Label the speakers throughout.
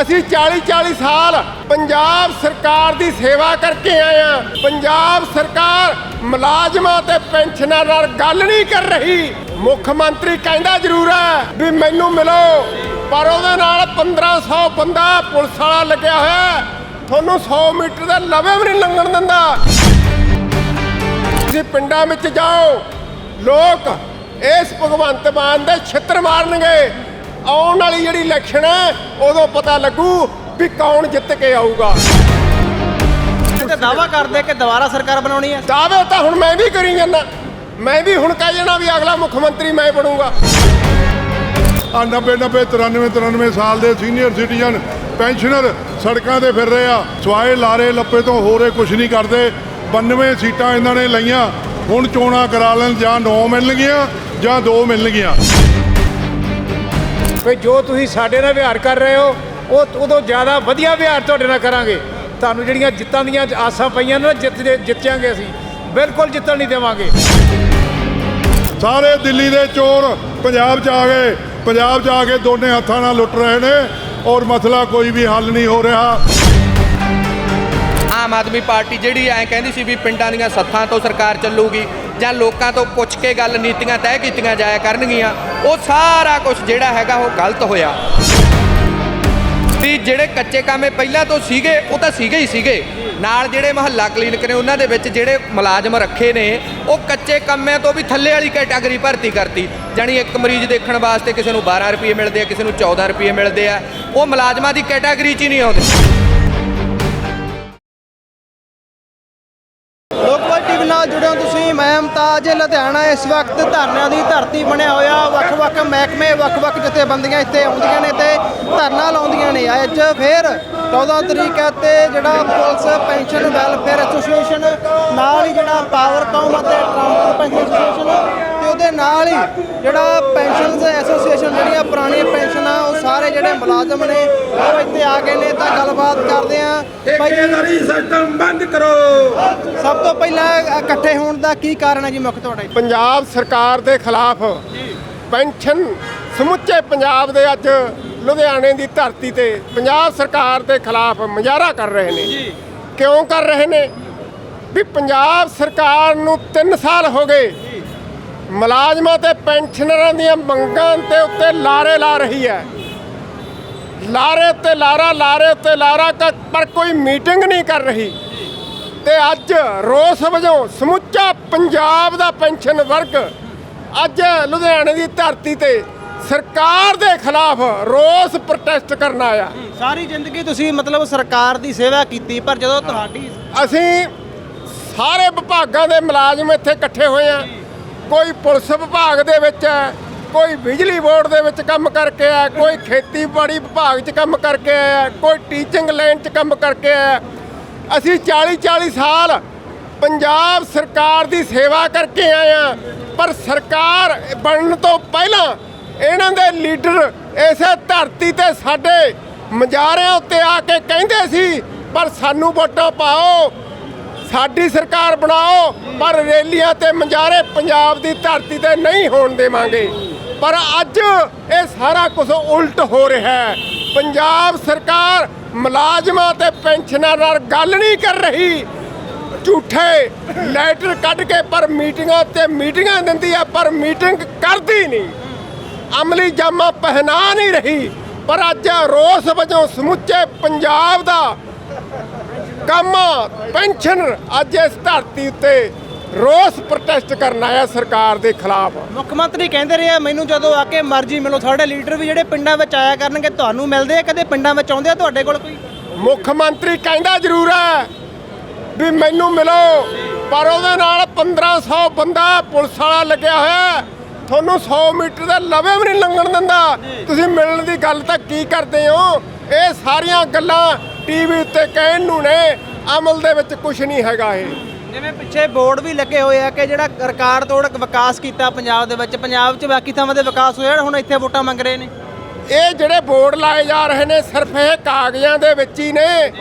Speaker 1: ਅਸੀਂ 40 40 ਸਾਲ ਪੰਜਾਬ ਸਰਕਾਰ ਦੀ ਸੇਵਾ ਕਰਕੇ ਆਏ ਆ ਪੰਜਾਬ ਸਰਕਾਰ ਮੁਲਾਜ਼ਮਾਂ ਤੇ ਪੈਨਸ਼ਨਰਾਂ ਨਾਲ ਗੱਲ ਨਹੀਂ ਕਰ ਰਹੀ। ਮੁੱਖ ਮੰਤਰੀ ਕਹਿੰਦਾ ਜ਼ਰੂਰ ਹੈ ਵੀ ਮੈਨੂੰ ਮਿਲੋ, ਪਰ ਉਹਦੇ ਨਾਲ 1500 ਬੰਦਾ ਪੁਲਿਸ ਵਾਲਾ ਲੱਗਿਆ ਹੋਇਆ ਤੁਹਾਨੂੰ 100 ਮੀਟਰ ਦੇ ਲਵੇ ਵੀ ਨਹੀਂ ਲੰਘਣ ਦਿੰਦਾ। ਤੁਸੀਂ ਪਿੰਡਾਂ ਵਿੱਚ ਜਾਓ, ਲੋਕ ਇਸ ਭਗਵੰਤ ਮਾਨ ਦੇ ਛਿੱਤਰ ਮਾਰਨਗੇ। ਆਉਣ ਵਾਲੀ ਜਿਹੜੀ ਇਲੈਕਸ਼ਨ ਹੈ ਉਦੋਂ ਪਤਾ ਲੱਗੂ ਵੀ ਕੌਣ ਜਿੱਤ ਕੇ ਆਊਗਾ।
Speaker 2: ਤੇ ਦਾਵਾ ਕਰਦੇ ਕਿ ਦੁਬਾਰਾ ਸਰਕਾਰ ਬਣਾਉਣੀ ਹੈ।
Speaker 1: ਦਾਅਵੇ ਤਾਂ ਹੁਣ ਮੈਂ ਵੀ ਕਰੀ ਜਾਂਦਾ। ਮੈਂ ਵੀ ਹੁਣ ਕਹਿ ਜਾਣਾ ਵੀ ਅਗਲਾ ਮੁੱਖ ਮੰਤਰੀ ਮੈਂ ਬਣੂੰਗਾ।
Speaker 3: ਆ 90 90 93 93 ਸਾਲ ਦੇ ਸੀਨੀਅਰ ਸਿਟੀਜ਼ਨ ਪੈਨਸ਼ਨਰ ਸੜਕਾਂ ਤੇ ਫਿਰ ਰਹੇ ਆ। ਸਵਾਏ ਲਾਰੇ ਲੱਪੇ ਤੋਂ ਹੋਰੇ ਕੁਝ ਨਹੀਂ ਕਰਦੇ। 92 ਸੀਟਾਂ ਇਹਨਾਂ ਨੇ ਲਈਆਂ। ਹੁਣ ਚੋਣਾਂ ਕਰਾ ਲੈਣ ਜਾਂ 9 ਮਿਲਣਗੀਆਂ ਜਾਂ 2 ਮਿਲਣਗੀਆਂ।
Speaker 4: ਵੀ ਜੋ ਤੁਸੀਂ ਸਾਡੇ ਨਾਲ ਵਿਹਾਰ ਕਰ ਰਹੇ ਹੋ ਉਹ ਉਦੋਂ ਜ਼ਿਆਦਾ ਵਧੀਆ ਵਿਹਾਰ ਤੁਹਾਡੇ ਨਾਲ ਕਰਾਂਗੇ। ਤੁਹਾਨੂੰ ਜਿਹੜੀਆਂ ਜਿੱਤਾਂ ਦੀਆਂ ਆਸਾਂ ਪਈਆਂ ਨੇ ਜਿੱਤ ਜਿੱਤ ਜਾਾਂਗੇ ਅਸੀਂ। ਬਿਲਕੁਲ ਜਿੱਤਣ ਨਹੀਂ ਦੇਵਾਂਗੇ।
Speaker 3: ਸਾਰੇ ਦਿੱਲੀ ਦੇ ਚੋਰ ਪੰਜਾਬ 'ਚ ਆ ਗਏ। ਪੰਜਾਬ 'ਚ ਆ ਕੇ ਦੋਨੇ ਹੱਥਾਂ ਨਾਲ ਲੁੱਟ ਰਹੇ ਨੇ ਔਰ ਮਸਲਾ ਕੋਈ ਵੀ ਹੱਲ ਨਹੀਂ ਹੋ ਰਿਹਾ।
Speaker 5: ਆਮ ਆਦਮੀ ਪਾਰਟੀ ਜਿਹੜੀ ਐਂ ਕਹਿੰਦੀ ਸੀ ਵੀ ਪਿੰਡਾਂ ਦੀਆਂ ਸੱਥਾਂ ਤੋਂ ਸਰਕਾਰ ਚੱਲੂਗੀ ਜਾਂ ਲੋਕਾਂ ਤੋਂ ਪੁੱਛ ਕੇ ਗੱਲ ਨੀਤੀਆਂ ਤੈਅ ਕੀਤੀਆਂ ਜਾਇਆ ਕਰਨਗੀਆਂ, ਉਹ ਸਾਰਾ ਕੁਝ ਜਿਹੜਾ ਹੈਗਾ ਉਹ ਗਲਤ ਹੋਇਆ। ਵੀ ਜਿਹੜੇ ਕੱਚੇ ਕਾਮੇ ਪਹਿਲਾਂ ਤੋਂ ਸੀਗੇ, ਉਹ ਤਾਂ ਸੀਗੇ ਹੀ ਸੀਗੇ। ਨਾਲ ਜਿਹੜੇ ਮਹੱਲਾ ਕਲੀਨਿਕ ਨੇ, ਉਹਨਾਂ ਦੇ ਵਿੱਚ ਜਿਹੜੇ ਮੁਲਾਜ਼ਮ ਰੱਖੇ ਨੇ, ਉਹ ਕੱਚੇ ਕੰਮਿਆਂ ਤੋਂ ਵੀ ਥੱਲੇ ਵਾਲੀ ਕੈਟਾਗਰੀ ਭਰਤੀ ਕਰਤੀ। ਜਾਣੀ ਇੱਕ ਮਰੀਜ਼ ਦੇਖਣ ਵਾਸਤੇ ਕਿਸੇ ਨੂੰ 12 ਰੁਪਏ ਮਿਲਦੇ ਆ, ਕਿਸੇ ਨੂੰ 14 ਰੁਪਏ ਮਿਲਦੇ ਆ। ਉਹ ਮੁਲਾਜ਼ਮਾਂ ਦੀ ਕੈਟਾਗਰੀ 'ਚ ਹੀ ਨਹੀਂ ਆਉਂਦੇ।
Speaker 2: ਅੱਜ ਲੁਧਿਆਣਾ ਇਸ ਵਕਤ ਧਰਨਿਆਂ ਦੀ ਧਰਤੀ ਬਣਿਆ ਹੋਇਆ। ਵੱਖ-ਵੱਖ ਮਹਿਕਮੇ ਵੱਖ-ਵੱਖ ਜਥੇਬੰਦੀਆਂ ਇੱਥੇ ਆਉਂਦੀਆਂ ਨੇ ਤੇ ਧਰਨਾ ਲਾਉਂਦੀਆਂ ਨੇ। ਅੱਜ ਫੇਰ 14 ਤਰੀਕ ਹੈ ਤੇ ਜਿਹੜਾ ਪੁਲਿਸ ਪੈਨਸ਼ਨ ਵੈਲਫੇਅਰ ਐਸੋਸੀਏਸ਼ਨ ਨਾਲ ਹੀ ਜਿਹੜਾ ਪਾਵਰਕੌਮ ਅਤੇ ਟਰਾਂਸਪੋਰਟ ਪੈਨਸ਼ਨ ਐਸੋਸੀਏਸ਼ਨ ਤੇ ਉਹਦੇ ਨਾਲ ਹੀ ਜਿਹੜਾ ਪੈਨਸ਼ਨਸ ਐਸੋਸੀਏਸ਼ਨ ਜਿਹੜੀਆਂ ਪੁਰਾਣੀਆਂ ਪੈਨਸ਼ਨਾਂ ਉਹ ਸਾਰੇ ਜਿਹੜੇ ਮੁਲਾਜ਼ਮ ਨੇ ਉਹ ਇੱਥੇ ਆ ਗਏ ਨੇ। ਤਾਂ ਗੱਲਬਾਤ ਕਰਦੇ ਆਂ ਠੇਕੇਦਾਰੀ ਸਿਸਟਮ ਬੰਦ ਕਰੋ। ਸਭ ਤੋਂ ਪਹਿਲਾਂ ਇਕੱਠੇ ਹੋਣ ਦਾ ਕੀ ਕਾਰਨ ਹੈ ਜੀ ਮੁੱਖ ਤੁਹਾਡਾ?
Speaker 1: ਪੰਜਾਬ ਸਰਕਾਰ ਦੇ ਖਿਲਾਫ ਪੈਨਸ਼ਨ ਸਮੁੱਚੇ ਪੰਜਾਬ ਦੇ ਅੱਜ ਲੁਧਿਆਣੇ ਦੀ ਧਰਤੀ ਤੇ ਪੰਜਾਬ ਸਰਕਾਰ ਦੇ ਖਿਲਾਫ ਮੁਜ਼ਾਹਰਾ ਕਰ ਰਹੇ ਨੇ। ਕਿਉਂ ਕਰ ਰਹੇ ਨੇ? ਵੀ ਪੰਜਾਬ ਸਰਕਾਰ ਨੂੰ 3 ਸਾਲ ਹੋ ਗਏ ਮੁਲਾਜ਼ਮਾਂ ਤੇ ਪੈਨਸ਼ਨਰਾਂ ਦੀਆਂ ਮੰਗਾਂ ਤੇ ਉੱਤੇ ਲਾਰੇ ਲਾ ਰਹੀ ਹੈ। ਲਾਰੇ ਤੇ ਲਾਰਾ ਲਾਰੇ ਤੇ ਲਾਰਾ ਪਰ ਕੋਈ ਮੀਟਿੰਗ ਨਹੀਂ ਕਰ ਰਹੀ। ਤੇ ਅੱਜ ਰੋਸ ਵਜੋਂ ਸਮੁੱਚਾ ਪੰਜਾਬ ਦਾ ਪੈਨਸ਼ਨ ਵਰਗ ਅੱਜ ਲੁਧਿਆਣੇ ਦੀ ਧਰਤੀ ਤੇ ਸਰਕਾਰ ਦੇ ਖਿਲਾਫ ਰੋਸ ਪ੍ਰੋਟੈਸਟ ਕਰਨ ਆਇਆ।
Speaker 2: ਸਾਰੀ ਜ਼ਿੰਦਗੀ ਤੁਸੀਂ ਮਤਲਬ ਸਰਕਾਰ ਦੀ ਸੇਵਾ ਕੀਤੀ ਪਰ ਜਦੋਂ ਤੁਹਾਡੀ
Speaker 1: ਅਸੀਂ ਸਾਰੇ ਵਿਭਾਗਾਂ ਦੇ ਮੁਲਾਜ਼ਮ ਇੱਥੇ ਇਕੱਠੇ ਹੋਏ ਆ ਕੋਈ ਪੁਲਿਸ ਵਿਭਾਗ ਦੇ ਵਿੱਚ ਹੈ ਕੋਈ ਬਿਜਲੀ ਬੋਰਡ ਦੇ ਵਿੱਚ ਕੰਮ ਕਰਕੇ ਆਇਆ, ਕੋਈ ਖੇਤੀਬਾੜੀ ਵਿਭਾਗ 'ਚ ਕੰਮ ਕਰਕੇ ਆਇਆ, ਕੋਈ ਟੀਚਿੰਗ ਲਾਈਨ 'ਚ ਕੰਮ ਕਰਕੇ ਆਇਆ। ਅਸੀਂ 40 40 ਸਾਲ ਪੰਜਾਬ ਸਰਕਾਰ ਦੀ ਸੇਵਾ ਕਰਕੇ ਆਏ ਆ ਪਰ ਸਰਕਾਰ ਬਣਨ ਤੋਂ ਪਹਿਲਾਂ ਇਹਨਾਂ ਦੇ ਲੀਡਰ ਇਸੇ ਧਰਤੀ ਤੇ ਸਾਡੇ ਮਜਾਰਿਆਂ ਉੱਤੇ ਆ ਕੇ ਕਹਿੰਦੇ ਸੀ, ਪਰ ਸਾਨੂੰ ਵੋਟਾਂ ਪਾਓ, ਸਾਡੀ ਸਰਕਾਰ ਬਣਾਓ, ਪਰ ਰੈਲੀਆਂ ਤੇ ਮੰਜਾਰੇ ਪੰਜਾਬ ਦੀ ਧਰਤੀ ਤੇ ਨਹੀਂ ਹੋਣ ਦੇਵਾਂਗੇ। ਪਰ ਅੱਜ ਇਹ ਸਾਰਾ ਕੁਝ ਉਲਟ ਹੋ ਰਿਹਾ ਹੈ। ਪੰਜਾਬ ਸਰਕਾਰ ਮੁਲਾਜ਼ਮਾਂ ਤੇ ਪੈਨਸ਼ਨਾਂ ਨਾਲ ਗੱਲ ਨਹੀਂ ਕਰ ਰਹੀ। ਝੂਠੇ ਲੈਟਰ ਕੱਢ ਕੇ ਪਰ ਮੀਟਿੰਗਾਂ ਤੇ ਮੀਟਿੰਗਾਂ ਦਿੰਦੀ ਆ, ਪਰ ਮੀਟਿੰਗ ਕਰਦੀ ਨਹੀਂ। ਅਮਲੀ ਜਾਮਾ ਪਹਿਨਾ ਨਹੀਂ ਰਹੀ। ਪਰ ਅੱਜ ਰੋਸ ਵਜੋਂ ਸਮੁੱਚੇ ਪੰਜਾਬ ਦਾ ਕੰਮ, ਪੈਨਸ਼ਨ ਅੱਜ ਇਸ ਧਰਤੀ ਉੱਤੇ ਰੋਸ ਪ੍ਰੋਟੈਸਟ ਕਰਨ ਆਇਆ ਸਰਕਾਰ ਦੇ ਖਿਲਾਫ।
Speaker 2: ਮੁੱਖ ਮੰਤਰੀ ਕਹਿੰਦੇ ਰਹੇ ਆ, ਮੈਨੂੰ ਜਦੋਂ ਆ ਕੇ ਮਰਜ਼ੀ ਮਿਲੋ ਤੁਹਾਡੇ ਲੀਡਰ ਵੀ ਜਿਹੜੇ ਪਿੰਡਾਂ ਵਿੱਚ ਆਇਆ ਕਰਨਗੇ ਤੁਹਾਨੂੰ ਮਿਲਦੇ ਆ ਕਦੇ ਪਿੰਡਾਂ ਵਿੱਚ ਆਉਂਦੇ ਆ ਤੁਹਾਡੇ ਕੋਲ ਕੋਈ?
Speaker 1: ਮੁੱਖ ਮੰਤਰੀ ਕਹਿੰਦਾ ਜ਼ਰੂਰ ਹੈ ਵੀ ਮੈਨੂੰ ਮਿਲੋ ਪਰ ਉਹਦੇ ਨਾਲ 1500 ਬੰਦਾ ਪੁਲਿਸ ਵਾਲਾ ਲੱਗਿਆ ਹੋਇਆ। ਤੁਹਾਨੂੰ 100 ਮੀਟਰ ਦੇ ਲਵੇ ਵੀ ਨਹੀਂ ਲੰਘਣ ਦਿੰਦਾ। ਤੁਸੀਂ ਮਿਲਣ ਦੀ ਗੱਲ ਤਾਂ ਕੀ ਕਰਦੇ ਹੋ? ਇਹ ਸਾਰੀਆਂ ਗੱਲਾਂ ਟੀਵੀ ਉੱਤੇ ਕਹਿਣ ਨੂੰ ਨੇ ਅਮਲ ਦੇ ਵਿੱਚ ਕੁਝ ਨਹੀਂ ਹੈਗਾ ਇਹ।
Speaker 2: ਜਿਵੇਂ ਪਿੱਛੇ ਬੋਰਡ ਵੀ ਲੱਗੇ ਹੋਏ ਆ ਕਿ ਜਿਹੜਾ ਰਿਕਾਰਡ ਤੋੜ ਵਿਕਾਸ ਕੀਤਾ ਪੰਜਾਬ ਦੇ ਵਿੱਚ, ਪੰਜਾਬ 'ਚ ਬਾਕੀ ਥਾਵਾਂ ਦੇ ਵਿਕਾਸ ਹੋਇਆ, ਹੁਣ ਇੱਥੇ ਵੋਟਾਂ ਮੰਗ ਰਹੇ ਨੇ।
Speaker 1: ਇਹ ਜਿਹੜੇ ਬੋਰਡ ਲਾਏ ਜਾ ਰਹੇ ਨੇ, ਸਿਰਫ ਇਹ ਕਾਗਜ਼ਾਂ ਦੇ ਵਿੱਚ ਹੀ ਨੇ।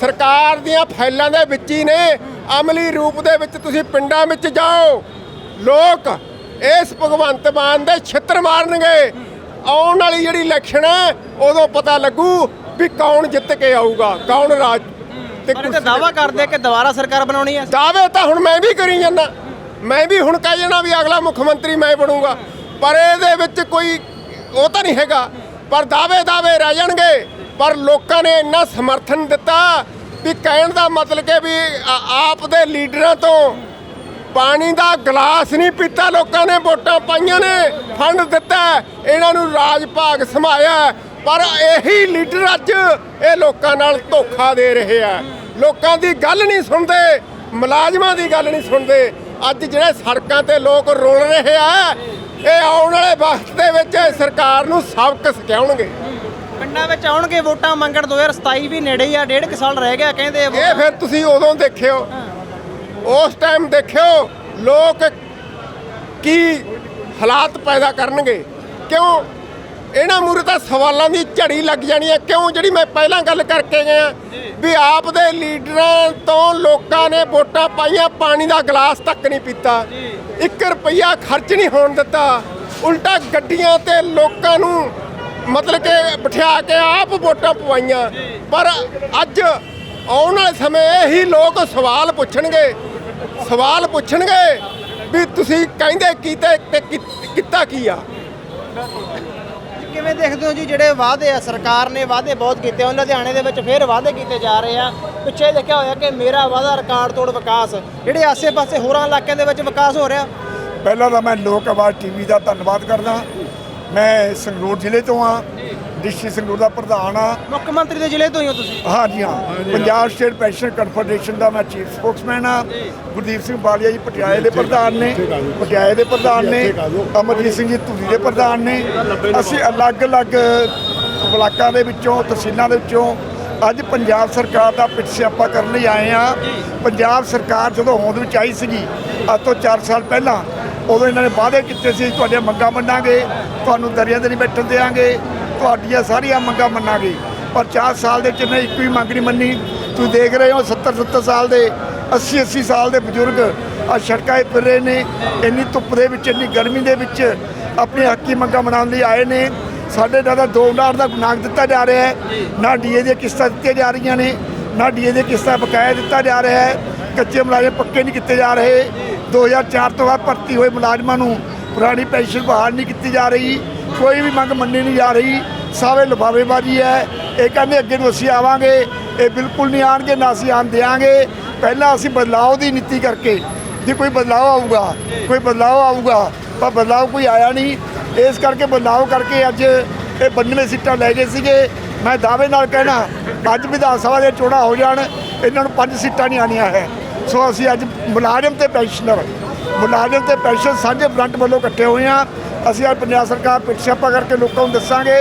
Speaker 1: ਸਰਕਾਰ ਦੀਆਂ ਫਾਈਲਾਂ ਦੇ ਵਿੱਚ ਹੀ ਨੇ। ਅਮਲੀ ਰੂਪ ਦੇ ਵਿੱਚ ਤੁਸੀਂ ਪਿੰਡਾਂ ਵਿੱਚ ਜਾਓ। ਲੋਕ ਇਸ ਭਗਵੰਤ ਮਾਨ ਦੇ ਛਿੱਤਰ ਮਾਰਨਗੇ। ਆਉਣ ਵਾਲੀ ਜਿਹੜੀ ਇਲੈਕਸ਼ਨ ਹੈ, ਉਦੋਂ ਪਤਾ ਲੱਗੂ ਵੀ ਕੌਣ ਜਿੱਤ ਕੇ ਆਊਗਾ, ਕੌਣ ਰਾਜ ਤੇ
Speaker 2: ਪਰ ਇਹ
Speaker 1: ਕੁਰਸੀ
Speaker 2: ਦਾਵਾ ਕਰਦੇ ਕਿ ਦੁਬਾਰਾ ਸਰਕਾਰ ਬਣਾਉਣੀ ਹੈ।
Speaker 1: ਦਾਅਵੇ ਤਾਂ ਹੁਣ ਮੈਂ ਵੀ ਕਰੀ ਜਾਂਦਾ। ਮੈਂ ਵੀ ਹੁਣ ਕਹਿ ਜਾਣਾ ਵੀ ਅਗਲਾ ਮੁੱਖ ਮੰਤਰੀ ਮੈਂ ਬਣੂੰਗਾ। ਪਰ ਇਹਦੇ ਵਿੱਚ ਕੋਈ ਉਹ ਤਾਂ ਨਹੀਂ ਹੈਗਾ। ਪਰ ਦਾਅਵੇ ਦਾਅਵੇ ਰਹਿ ਜਾਣਗੇ। ਪਰ ਲੋਕਾਂ ਨੇ ਇੰਨਾ ਸਮਰਥਨ ਦਿੱਤਾ ਵੀ ਕਹਿਣ ਦਾ ਮਤਲਬ ਕਿ ਵੀ ਆਪ ਦੇ ਲੀਡਰਾਂ ਤੋਂ ਪਾਣੀ ਦਾ ਗਲਾਸ ਨਹੀਂ ਪੀਤਾ ਲੋਕਾਂ ਨੇ ਵੋਟਾਂ ਪਾਈਆਂ ਨੇ ਫੰਡ ਦਿੱਤਾ ਇਹਨਾਂ ਨੂੰ ਰਾਜ ਭਾਗ ਸਮਾਇਆ। ਪਰ ਇਹੀ ਲੀਡਰ ਅੱਜ ਇਹ ਲੋਕਾਂ ਨਾਲ ਧੋਖਾ ਦੇ ਰਹੇ ਆ। ਲੋਕਾਂ ਦੀ ਗੱਲ ਨਹੀਂ ਸੁਣਦੇ ਮੁਲਾਜ਼ਮਾਂ ਦੀ ਗੱਲ ਨਹੀਂ ਸੁਣਦੇ। ਅੱਜ ਜਿਹੜੇ ਸੜਕਾਂ ਤੇ ਲੋਕ ਰੋਲ ਰਹੇ ਆ ਇਹ ਆਉਣ ਵਾਲੇ ਵਕਤ ਦੇ ਵਿੱਚ ਸਰਕਾਰ ਨੂੰ ਸਬਕ ਸਿਖਾਉਣਗੇ।
Speaker 2: ਪਿੰਡਾਂ ਵਿੱਚ ਆਉਣਗੇ ਵੋਟਾਂ ਮੰਗਣ 2027 ਵੀ ਨੇੜੇ ਆ ਡੇਢ ਕੁ ਸਾਲ ਰਹਿ ਗਿਆ ਕਹਿੰਦੇ
Speaker 1: ਇਹ ਫਿਰ ਤੁਸੀਂ ਉਦੋਂ ਦੇਖਿਓ ਉਸ ਟਾਈਮ ਦੇਖਿਓ ਲੋਕ ਕੀ ਹਾਲਾਤ ਪੈਦਾ ਕਰਨਗੇ। ਕਿਉਂ? ਇਹਨਾਂ ਮੂਰੇ ਤਾਂ ਸਵਾਲਾਂ ਦੀ ਝੜੀ ਲੱਗ ਜਾਣੀ ਹੈ। ਕਿਉਂ? ਜਿਹੜੀ ਮੈਂ ਪਹਿਲਾਂ ਗੱਲ ਕਰਕੇ ਗਿਆ। ਵੀ ਆਪ ਦੇ ਲੀਡਰਾਂ ਤੋਂ ਲੋਕਾਂ ਨੇ ਵੋਟਾਂ ਪਾਈਆਂ ਪਾਣੀ ਦਾ ਗਲਾਸ ਤੱਕ ਨਹੀਂ ਪੀਤਾ। 1 ਰੁਪਈਆ ਖਰਚ ਨਹੀਂ ਹੋਣ ਦਿੱਤਾ। ਉਲਟਾ ਗੱਡੀਆਂ ਤੇ ਲੋਕਾਂ ਨੂੰ ਮਤਲਬ ਕਿ ਬਿਠਾ ਕੇ ਆਪ ਵੋਟਾਂ ਪਵਾਈਆਂ। ਪਰ ਅੱਜ ਆਉਣ ਵਾਲੇ ਸਮੇਂ ਇਹੀ ਲੋਕ ਸਵਾਲ ਪੁੱਛਣਗੇ। ਸਵਾਲ ਪੁੱਛਣਗੇ ਵੀ ਤੁਸੀਂ ਕਹਿੰਦੇ ਕੀਤੇ ਤੇ ਕੀਤਾ ਕੀ ਆ?
Speaker 2: ਕਿਵੇਂ ਦੇਖਦੇ ਹੋ ਜੀ? ਜਿਹੜੇ ਵਾਅਦੇ ਆ, ਸਰਕਾਰ ਨੇ ਵਾਅਦੇ ਬਹੁਤ ਕੀਤੇ ਆ, ਲੁਧਿਆਣੇ ਦੇ ਵਿੱਚ ਫੇਰ ਵਾਅਦੇ ਕੀਤੇ ਜਾ ਰਹੇ ਆ। ਪਿੱਛੇ ਲਿਖਿਆ ਹੋਇਆ ਕਿ ਮੇਰਾ ਵਾਅਦਾ ਰਿਕਾਰਡ ਤੋੜ ਵਿਕਾਸ। ਜਿਹੜੇ ਆਸੇ-ਪਾਸੇ ਹੋਰਾਂ ਇਲਾਕਿਆਂ ਦੇ ਵਿੱਚ ਵਿਕਾਸ ਹੋ ਰਿਹਾ।
Speaker 6: ਪਹਿਲਾਂ ਤਾਂ ਮੈਂ ਲੋਕ ਆਵਾਜ਼ ਟੀਵੀ ਦਾ ਧੰਨਵਾਦ ਕਰਦਾ। ਮੈਂ ਸੰਗਰੂਰ ਜ਼ਿਲ੍ਹੇ ਤੋਂ ਆ ਡਿਸਟ੍ਰਿਕਟ ਸੰਗਰੂਰ ਦਾ ਪ੍ਰਧਾਨ ਆ।
Speaker 2: ਮੁੱਖ ਮੰਤਰੀ ਦੇ ਜ਼ਿਲ੍ਹੇ ਤੋਂ ਹੀ ਹੋ ਤੁਸੀਂ?
Speaker 6: ਹਾਂਜੀ ਹਾਂ। ਪੰਜਾਬ ਸਟੇਟ ਪੈਨਸ਼ਨ ਕਨਫੈਡਰੇਸ਼ਨ ਦਾ ਮੈਂ ਚੀਫ ਸਪੋਕਸਮੈਨ ਆ। ਗੁਰਦੀਪ ਸਿੰਘ ਬਾਲੀਆ ਜੀ ਪਟਿਆਲੇ ਦੇ ਪ੍ਰਧਾਨ ਨੇ। ਪਟਿਆਲੇ ਦੇ ਪ੍ਰਧਾਨ ਨੇ। ਅਮਰਜੀਤ ਸਿੰਘ ਜੀ ਧੂਰੀ ਦੇ ਪ੍ਰਧਾਨ ਨੇ। ਅਸੀਂ ਅਲੱਗ-ਅਲੱਗ ਬਲਾਕਾਂ ਦੇ ਵਿੱਚੋਂ ਤਹਿਸੀਲਾਂ ਦੇ ਵਿੱਚੋਂ ਅੱਜ ਪੰਜਾਬ ਸਰਕਾਰ ਦਾ ਪਿੱਛੇ ਸਿਆਪਾ ਕਰਨ ਲਈ ਆਏ ਆ। ਪੰਜਾਬ ਸਰਕਾਰ ਜਦੋਂ ਹੋਂਦ ਵਿੱਚ ਆਈ ਸੀਗੀ ਅੱਜ ਤੋਂ 4 ਸਾਲ ਪਹਿਲਾਂ ਉਦੋਂ ਇਹਨਾਂ ਨੇ ਵਾਅਦੇ ਕੀਤੇ ਸੀ ਤੁਹਾਡੀਆਂ ਮੰਗਾਂ ਮੰਨਾਂਗੇ ਤੁਹਾਨੂੰ ਦਰਿਆ ਤੇ ਨਹੀਂ ਬੈਠਣ ਦੇਵਾਂਗੇ ਤੁਹਾਡੀਆਂ ਸਾਰੀਆਂ ਮੰਗਾਂ ਮੰਨਾਂਗੇ। ਪਰ 4 ਸਾਲ ਦੇ ਚ ਇਹਨੇ ਇੱਕ ਵੀ ਮੰਗ ਨਹੀਂ ਮੰਨੀ। ਤੁਸੀਂ ਦੇਖ ਰਹੇ ਹੋ 70 70 ਸਾਲ ਦੇ 80 80 ਸਾਲ ਦੇ ਬਜ਼ੁਰਗ ਆ ਸੜਕਾਂ 'ਤੇ ਫਿਰ ਰਹੇ ਨੇ। ਇੰਨੀ ਧੁੱਪ ਦੇ ਵਿੱਚ, ਇੰਨੀ ਗਰਮੀ ਦੇ ਵਿੱਚ ਆਪਣੇ ਹੱਕੀ ਮੰਗਾਂ ਮਨਾਉਣ ਲਈ ਆਏ ਨੇ। ਸਾਡੇ ਨਾਲ ਤਾਂ ਦੋ ਲਾੜ ਦਾ ਨਾਗ ਦਿੱਤਾ ਜਾ ਰਿਹਾ ਹੈ। ਨਾ ਡੀਏ ਦੀਆਂ ਕਿਸ਼ਤਾਂ ਦਿੱਤੀਆਂ ਜਾ ਰਹੀਆਂ ਨੇ, ਨਾ ਡੀਏ ਦੀਆਂ ਕਿਸ਼ਤਾਂ ਬਕਾਇਆ ਦਿੱਤਾ ਜਾ ਰਿਹਾ ਹੈ। ਕੱਚੇ ਮੁਲਾਜ਼ਮ ਪੱਕੇ ਨਹੀਂ ਕੀਤੇ ਜਾ ਰਹੇ। 2004 ਤੋਂ ਬਾਅਦ ਭਰਤੀ ਹੋਏ ਮੁਲਾਜ਼ਮਾਂ ਨੂੰ ਪੁਰਾਣੀ ਪੈਨਸ਼ਨ ਬਹਾਲ ਨਹੀਂ ਕੀਤੀ ਜਾ ਰਹੀ। ਕੋਈ ਵੀ ਮੰਗ ਮੰਨੀ ਨਹੀਂ ਜਾ ਰਹੀ। ਸਾਰੇ ਲਫਾਵੇਬਾਜ਼ੀ ਹੈ। ਇਹ ਕਹਿੰਦੇ ਅੱਗੇ ਨੂੰ ਅਸੀਂ ਆਵਾਂਗੇ। ਇਹ ਬਿਲਕੁਲ ਨਹੀਂ ਆਣਗੇ, ਨਾ ਅਸੀਂ ਆਣ ਦਿਆਂਗੇ। ਪਹਿਲਾਂ ਅਸੀਂ ਬਦਲਾਅ ਦੀ ਨੀਤੀ ਕਰਕੇ ਜੇ ਕੋਈ ਬਦਲਾਅ ਆਊਗਾ, ਕੋਈ ਬਦਲਾਅ ਆਊਗਾ ਪਰ ਬਦਲਾਅ ਕੋਈ ਆਇਆ ਨਹੀਂ। ਇਸ ਕਰਕੇ ਬਦਲਾਅ ਕਰਕੇ ਅੱਜ ਇਹ 92 ਸੀਟਾਂ ਲੈ ਗਏ ਸੀਗੇ। ਮੈਂ ਦਾਅਵੇ ਨਾਲ ਕਹਿਣਾ, ਅੱਜ ਵਿਧਾਨ ਸਭਾ ਦੇ ਚੋਣਾਂ ਹੋ ਜਾਣ, ਇਹਨਾਂ ਨੂੰ ਪੰਜ ਸੀਟਾਂ ਨਹੀਂ ਆਣੀਆਂ ਹੈ। ਸੋ ਅਸੀਂ ਅੱਜ ਮੁਲਾਜ਼ਮ ਤੇ ਪੈਨਸ਼ਨਰ, ਮੁਲਾਜ਼ਮ ਤੇ ਪੈਨਸ਼ਨ ਸਾਂਝੇ ਫਰੰਟ ਵੱਲੋਂ ਇਕੱਠੇ ਹੋਏ ਆ ਅਸੀਂ ਅੱਜ ਪੰਜਾਬ ਸਰਕਾਰ ਪਿੱਛੇ ਪਿੱਛੇਪਾ ਕਰਕੇ ਲੋਕਾਂ ਨੂੰ ਦੱਸਾਂਗੇ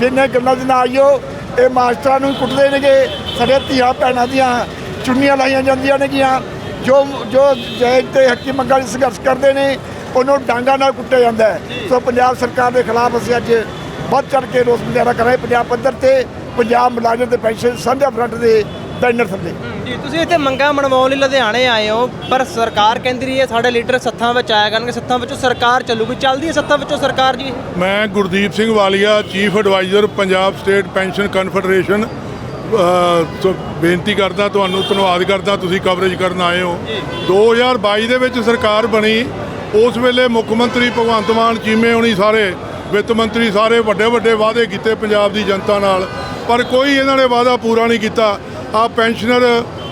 Speaker 6: ਜਿੰਨੇ ਗੱਲਾਂ ਦੇ ਨਾਲ ਆਈਓ ਇਹ ਮਾਸਟਰਾਂ ਨੂੰ ਕੁੱਟਦੇ ਨੇਗੇ, ਸਾਡੇ ਧੀਆਂ ਭੈਣਾਂ ਦੀਆਂ ਚੁੰਨੀਆਂ ਲਾਈਆਂ ਜਾਂਦੀਆਂ ਨੇਗੀਆਂ, ਜੋ ਜੋ ਜਾਇਜ਼ ਤੇ ਹੱਕੀ ਮੰਗਾਂ ਲਈ ਸੰਘਰਸ਼ ਕਰਦੇ ਨੇ, ਉਹਨੂੰ ਡਾਂਗਾ ਨਾਲ ਕੁੱਟਿਆ ਜਾਂਦਾ ਹੈ। ਸੋ ਪੰਜਾਬ ਸਰਕਾਰ ਦੇ ਖਿਲਾਫ ਅਸੀਂ ਅੱਜ ਵੱਧ ਚੜ ਕੇ ਰੋਸ ਮੁਜ਼ਾਹਰਾ ਕਰਾਂਗੇ ਪੰਜਾਬ ਪੱਧਰ ਤੇ ਪੰਜਾਬ ਮੁਲਾਜ਼ਮ ਤੇ ਪੈਨਸ਼ਨ ਸਾਂਝਾ ਫਰੰਟ ਦੇ ਬੈਨਰ ਥੱਲੇ।
Speaker 2: ਜੀ ਤੁਸੀਂ ਇੱਥੇ ਮੰਗਾਂ ਮਨਵਾਉਣ ਲਈ ਲੁਧਿਆਣੇ ਆਏ ਹੋ ਪਰ ਸਰਕਾਰ ਕਹਿੰਦੀ ਰਹੀ ਹੈ ਸਾਡੇ ਲੀਡਰ ਸੱਥਾਂ ਵਿੱਚ ਆਇਆ ਕਰਨਗੇ ਸੱਥਾਂ ਵਿੱਚੋਂ ਸਰਕਾਰ ਚੱਲੂਗੀ ਚੱਲਦੀ ਹੈ ਸੱਥਾਂ ਵਿੱਚੋਂ ਸਰਕਾਰ ਜੀ?
Speaker 3: ਮੈਂ Gurdeep Singh Walia chief adviser Punjab state pension confederation so ਬੇਨਤੀ ਕਰਦਾ ਤੁਹਾਨੂੰ ਧੰਨਵਾਦ ਕਰਦਾ ਤੁਸੀਂ ਕਵਰੇਜ ਕਰਨ ਆਏ ਹੋ। 2022 ਦੇ ਵਿੱਚ ਸਰਕਾਰ ਬਣੀ ਉਸ ਵੇਲੇ ਮੁੱਖ ਮੰਤਰੀ ਭਗਵੰਤ ਮਾਨ ਚੀਮੇ ਹੋਣੀ ਸਾਰੇ ਵਿੱਤ ਮੰਤਰੀ ਸਾਰੇ ਵੱਡੇ ਵੱਡੇ ਵਾਅਦੇ ਕੀਤੇ ਪੰਜਾਬ ਦੀ ਜਨਤਾ ਨਾਲ ਪਰ ਕੋਈ ਇਹਨਾਂ ਨੇ ਵਾਅਦਾ ਪੂਰਾ ਨਹੀਂ ਕੀਤਾ। ਆ ਪੈਨਸ਼ਨਰ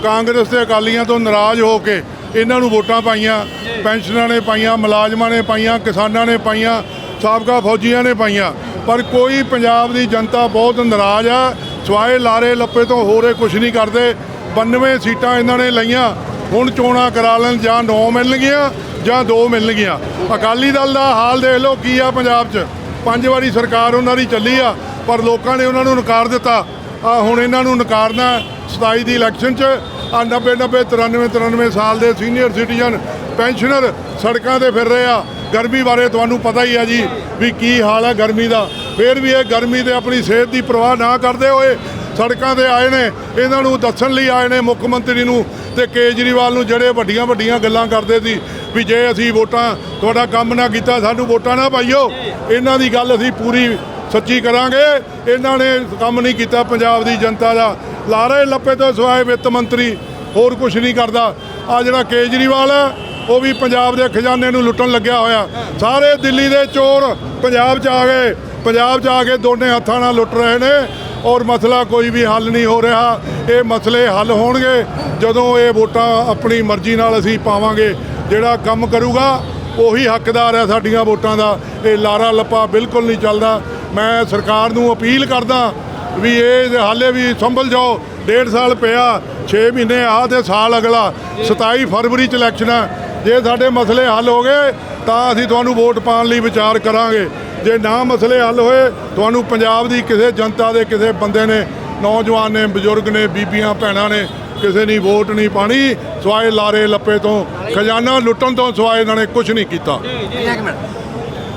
Speaker 3: ਕਾਂਗਰਸ ਤੇ ਅਕਾਲੀਆਂ ਤੋਂ ਨਾਰਾਜ਼ ਹੋ ਕੇ ਇਹਨਾਂ ਨੂੰ ਵੋਟਾਂ ਪਾਈਆਂ। ਪੈਨਸ਼ਨਰਾਂ ਨੇ ਪਾਈਆਂ ਮੁਲਾਜ਼ਮਾਂ ਨੇ ਪਾਈਆਂ ਕਿਸਾਨਾਂ ਨੇ ਪਾਈਆਂ ਸਾਬਕਾ ਫੌਜੀਆਂ ਨੇ ਪਾਈਆਂ। ਪਰ ਕੋਈ ਪੰਜਾਬ ਦੀ ਜਨਤਾ ਬਹੁਤ ਨਾਰਾਜ਼ ਆ। ਸਵਾਏ ਲਾਰੇ ਲੱਪੇ ਤੋਂ ਹੋਰ ਕੁਝ ਨਹੀਂ ਕਰਦੇ। 92 ਸੀਟਾਂ ਇਹਨਾਂ ਨੇ ਲਈਆਂ। ਹੁਣ ਚੋਣਾਂ ਕਰਾ ਲੈਣ ਜਾਂ 9 ਮਿਲਣਗੀਆਂ ਜਾਂ 2 ਮਿਲਣਗੀਆਂ। ਅਕਾਲੀ ਦਲ ਦਾ ਹਾਲ ਦੇਖ ਲਓ ਕੀ ਆ ਪੰਜਾਬ 'ਚ। ਪੰਜ ਵਾਰੀ ਸਰਕਾਰ ਉਹਨਾਂ ਦੀ ਚੱਲੀ ਆ ਪਰ ਲੋਕਾਂ ਨੇ ਉਹਨਾਂ ਨੂੰ ਨਕਾਰ ਦਿੱਤਾ। ਆ ਹੁਣ ਇਹਨਾਂ ਨੂੰ ਨਕਾਰਨਾ 27 ਦੀ ਇਲੈਕਸ਼ਨ 'ਚ ਆ 90 90 93 93 ਸਾਲ ਦੇ ਸੀਨੀਅਰ ਸਿਟੀਜ਼ਨ ਪੈਨਸ਼ਨਰ ਸੜਕਾਂ ਤੇ ਫਿਰ ਰਹੇ ਆ। ਗਰਮੀ ਬਾਰੇ ਤੁਹਾਨੂੰ ਪਤਾ ਹੀ ਆ ਜੀ ਵੀ ਕੀ ਹਾਲ ਹੈ ਗਰਮੀ ਦਾ। ਫਿਰ ਵੀ ਇਹ ਗਰਮੀ ਤੇ ਆਪਣੀ ਸਿਹਤ ਦੀ ਪਰਵਾਹ ਨਾ ਕਰਦੇ ਹੋਏ ਸੜਕਾਂ ਤੇ ਆਏ ਨੇ। ਇਹਨਾਂ ਨੂੰ ਦੱਸਣ ਲਈ ਆਏ ਨੇ ਮੁੱਖ ਮੰਤਰੀ ਨੂੰ ਤੇ ਕੇਜਰੀਵਾਲ ਨੂੰ ਜਿਹੜੇ ਵੱਡੀਆਂ ਵੱਡੀਆਂ ਗੱਲਾਂ ਕਰਦੇ ਸੀ ਵੀ ਜੇ ਅਸੀਂ ਵੋਟਾਂ ਤੁਹਾਡਾ ਕੰਮ ਨਾ ਕੀਤਾ, ਸਾਨੂੰ ਵੋਟਾਂ ਨਾ ਪਾਈਓ। ਇਹਨਾਂ ਦੀ ਗੱਲ ਅਸੀਂ ਪੂਰੀ ਸੱਚੀ ਕਰਾਂਗੇ। ਇਹਨਾਂ ਨੇ ਕੰਮ ਨਹੀਂ ਕੀਤਾ ਪੰਜਾਬ ਦੀ ਜਨਤਾ ਦਾ। ਲਾਰੇ ਲੱਪੇ ਤੋਂ ਸਿਵਾਏ ਵਿੱਤ ਮੰਤਰੀ, ਹੋਰ ਕੁਝ ਨਹੀਂ ਕਰਦਾ। ਆ ਜਿਹੜਾ ਕੇਜਰੀਵਾਲ ਹੈ, ਉਹ ਵੀ ਪੰਜਾਬ ਦੇ ਖਜ਼ਾਨੇ ਨੂੰ ਲੁੱਟਣ ਲੱਗਿਆ ਹੋਇਆ। ਸਾਰੇ ਦਿੱਲੀ ਦੇ ਚੋਰ ਪੰਜਾਬ 'ਚ ਆ ਗਏ। ਪੰਜਾਬ 'ਚ ਆ ਕੇ ਦੋਨੇ ਹੱਥਾਂ ਨਾਲ ਲੁੱਟ ਰਹੇ ਨੇ ਔਰ ਮਸਲਾ ਕੋਈ ਵੀ ਹੱਲ ਨਹੀਂ ਹੋ ਰਿਹਾ। ਇਹ ਮਸਲੇ ਹੱਲ ਹੋਣਗੇ ਜਦੋਂ ਇਹ ਵੋਟਾਂ ਆਪਣੀ ਮਰਜ਼ੀ ਨਾਲ ਅਸੀਂ ਪਾਵਾਂਗੇ। ਜਿਹੜਾ ਕੰਮ ਕਰੂਗਾ, ਉਹੀ ਹੱਕਦਾਰ ਹੈ ਸਾਡੀਆਂ ਵੋਟਾਂ ਦਾ। ਇਹ ਲਾਰਾ ਲੱਪਾ ਬਿਲਕੁਲ ਨਹੀਂ ਚੱਲਦਾ। ਮੈਂ ਸਰਕਾਰ ਨੂੰ ਅਪੀਲ ਕਰਦਾ ਵੀ ਇਹ ਹਾਲੇ ਵੀ ਸੰਭਲ ਜਾਓ, ਡੇਢ ਸਾਲ ਪਿਆ 6 ਮਹੀਨੇ ਆ ਤੇ ਸਾਲ ਅਗਲਾ 27 ਫਰਵਰੀ ਚ ਇਲੈਕਸ਼ਨ ਹੈ ਜੇ ਸਾਡੇ ਮਸਲੇ ਹੱਲ ਹੋ ਗਏ, ਤਾਂ ਅਸੀਂ ਤੁਹਾਨੂੰ ਵੋਟ ਪਾਉਣ ਲਈ ਵਿਚਾਰ ਕਰਾਂਗੇ। ਜੇ ਨਾ ਮਸਲੇ ਹੱਲ ਹੋਏ, ਤੁਹਾਨੂੰ ਪੰਜਾਬ ਦੀ ਕਿਸੇ ਜਨਤਾ ਦੇ, ਕਿਸੇ ਬੰਦੇ ਨੇ, ਨੌਜਵਾਨ ਨੇ, ਬਜ਼ੁਰਗ ਨੇ, ਬੀਬੀਆਂ, ਭੈਣਾਂ ਨੇ, ਕਿਸੇ ਨੇ ਵੋਟ ਨਹੀਂ ਪਾਣੀ ਸਵਾਏ ਲਾਰੇ ਲੱਪੇ ਤੋਂ, ਖਜ਼ਾਨਾ ਲੁੱਟਣ ਤੋਂ ਸਵਾਏ ਇਹਨਾਂ ਨੇ ਕੁਝ ਨਹੀਂ ਕੀਤਾ।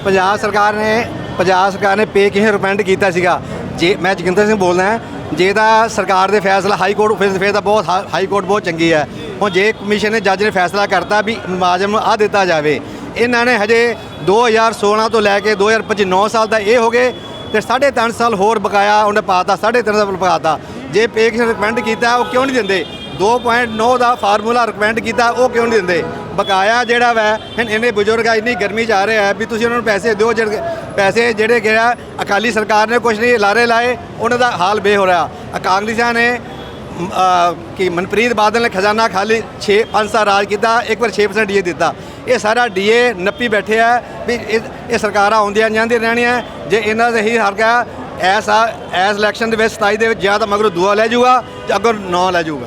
Speaker 7: ਪੰਜਾਬ ਸਰਕਾਰ ਨੇ, ਪੰਜਾਬ ਸਰਕਾਰ ਨੇ ਪੇ ਕਿਵੇਂ ਰਿਕਮੈਂਡ ਕੀਤਾ ਸੀਗਾ। ਜੇ ਮੈਂ ਜਗਿੰਦਰ ਸਿੰਘ ਬੋਲਦਾ ਹਾਂ, ਜੇ ਤਾਂ ਸਰਕਾਰ ਦੇ ਫੈਸਲਾ, ਹਾਈ ਕੋਰਟ ਫਿਰ ਫਿਰ ਤਾਂ ਬਹੁਤ ਹਾ- ਹਾਈ ਕੋਰਟ ਬਹੁਤ ਚੰਗੀ ਹੈ। ਹੁਣ ਜੇ ਕਮਿਸ਼ਨ ਨੇ ਜੱਜ ਨੇ ਫੈਸਲਾ ਕਰਤਾ ਵੀ ਮੁਲਾਜ਼ਮ ਆ ਦਿੱਤਾ ਜਾਵੇ, ਇਹਨਾਂ ਨੇ ਹਜੇ 2016 ਤੋਂ ਲੈ ਕੇ 2025 9 ਸਾਲ ਦਾ ਇਹ ਹੋ ਗਏ ਤੇ 3.5 ਸਾਲ ਹੋਰ ਬਕਾਇਆ ਉਹਨੇ ਪਾਤਾ 3.5 ਸਾਲ ਬਕਾਤਾ। ਜੇ ਪੇ ਕਿਵੇਂ ਰਿਕਮੈਂਡ ਕੀਤਾ, ਉਹ ਕਿਉਂ ਨਹੀਂ ਦਿੰਦੇ? 2.9 ਦਾ ਫਾਰਮੂਲਾ ਰਿਕਮੈਂਡ ਕੀਤਾ, ਉਹ ਕਿਉਂ ਨਹੀਂ ਦਿੰਦੇ? ਬਕਾਇਆ ਜਿਹੜਾ ਵੈ, ਹੁਣ ਇਹਨੇ ਬਜ਼ੁਰਗ ਆ, ਇੰਨੀ ਗਰਮੀ ਚ ਆ ਰਹੇ ਆ ਵੀ ਤੁਸੀਂ ਉਹਨਾਂ ਨੂੰ ਪੈਸੇ ਦਿਓ, ਜਿਹੜੇ ਪੈਸੇ ਜਿਹੜੇ ਕਿ ਆ, ਅਕਾਲੀ ਸਰਕਾਰ ਨੇ ਕੁਝ ਨਹੀਂ, ਲਾਰੇ ਲਾਏ, ਉਹਨਾਂ ਦਾ ਹਾਲ ਬੇ ਹੋ ਰਿਹਾ। ਅ ਨੇ ਕਿ ਮਨਪ੍ਰੀਤ ਬਾਦਲ ਨੇ ਖਜ਼ਾਨਾ ਖਾਲੀ 6 5 ਸਾਲ ਰਾਜ ਕੀਤਾ, ਇੱਕ ਵਾਰ 6% ਡੀਏ ਦਿੱਤਾ। ਇਹ ਸਾਰਾ ਡੀਏ ਨੱਪੀ ਬੈਠੇ ਆ ਵੀ ਇਹ ਸਰਕਾਰਾਂ ਆਉਂਦੀਆਂ ਜਾਂਦੀਆਂ ਰਹਿਣੀਆਂ। ਜੇ ਇਹਨਾਂ ਦੇ ਹੀ ਹਰ ਗਿਆ ਆ, ਐਸ ਇਲੈਕਸ਼ਨ ਦੇ ਵਿੱਚ 27 ਦੇ ਵਿੱਚ ਜਾਂ ਤਾਂ ਮਗਰੋਂ ਦੂਆ ਲੈ ਜਾਊਗਾ ਜਾਂ ਅਗਰ ਨੌ ਲੈ ਜਾਊਗਾ।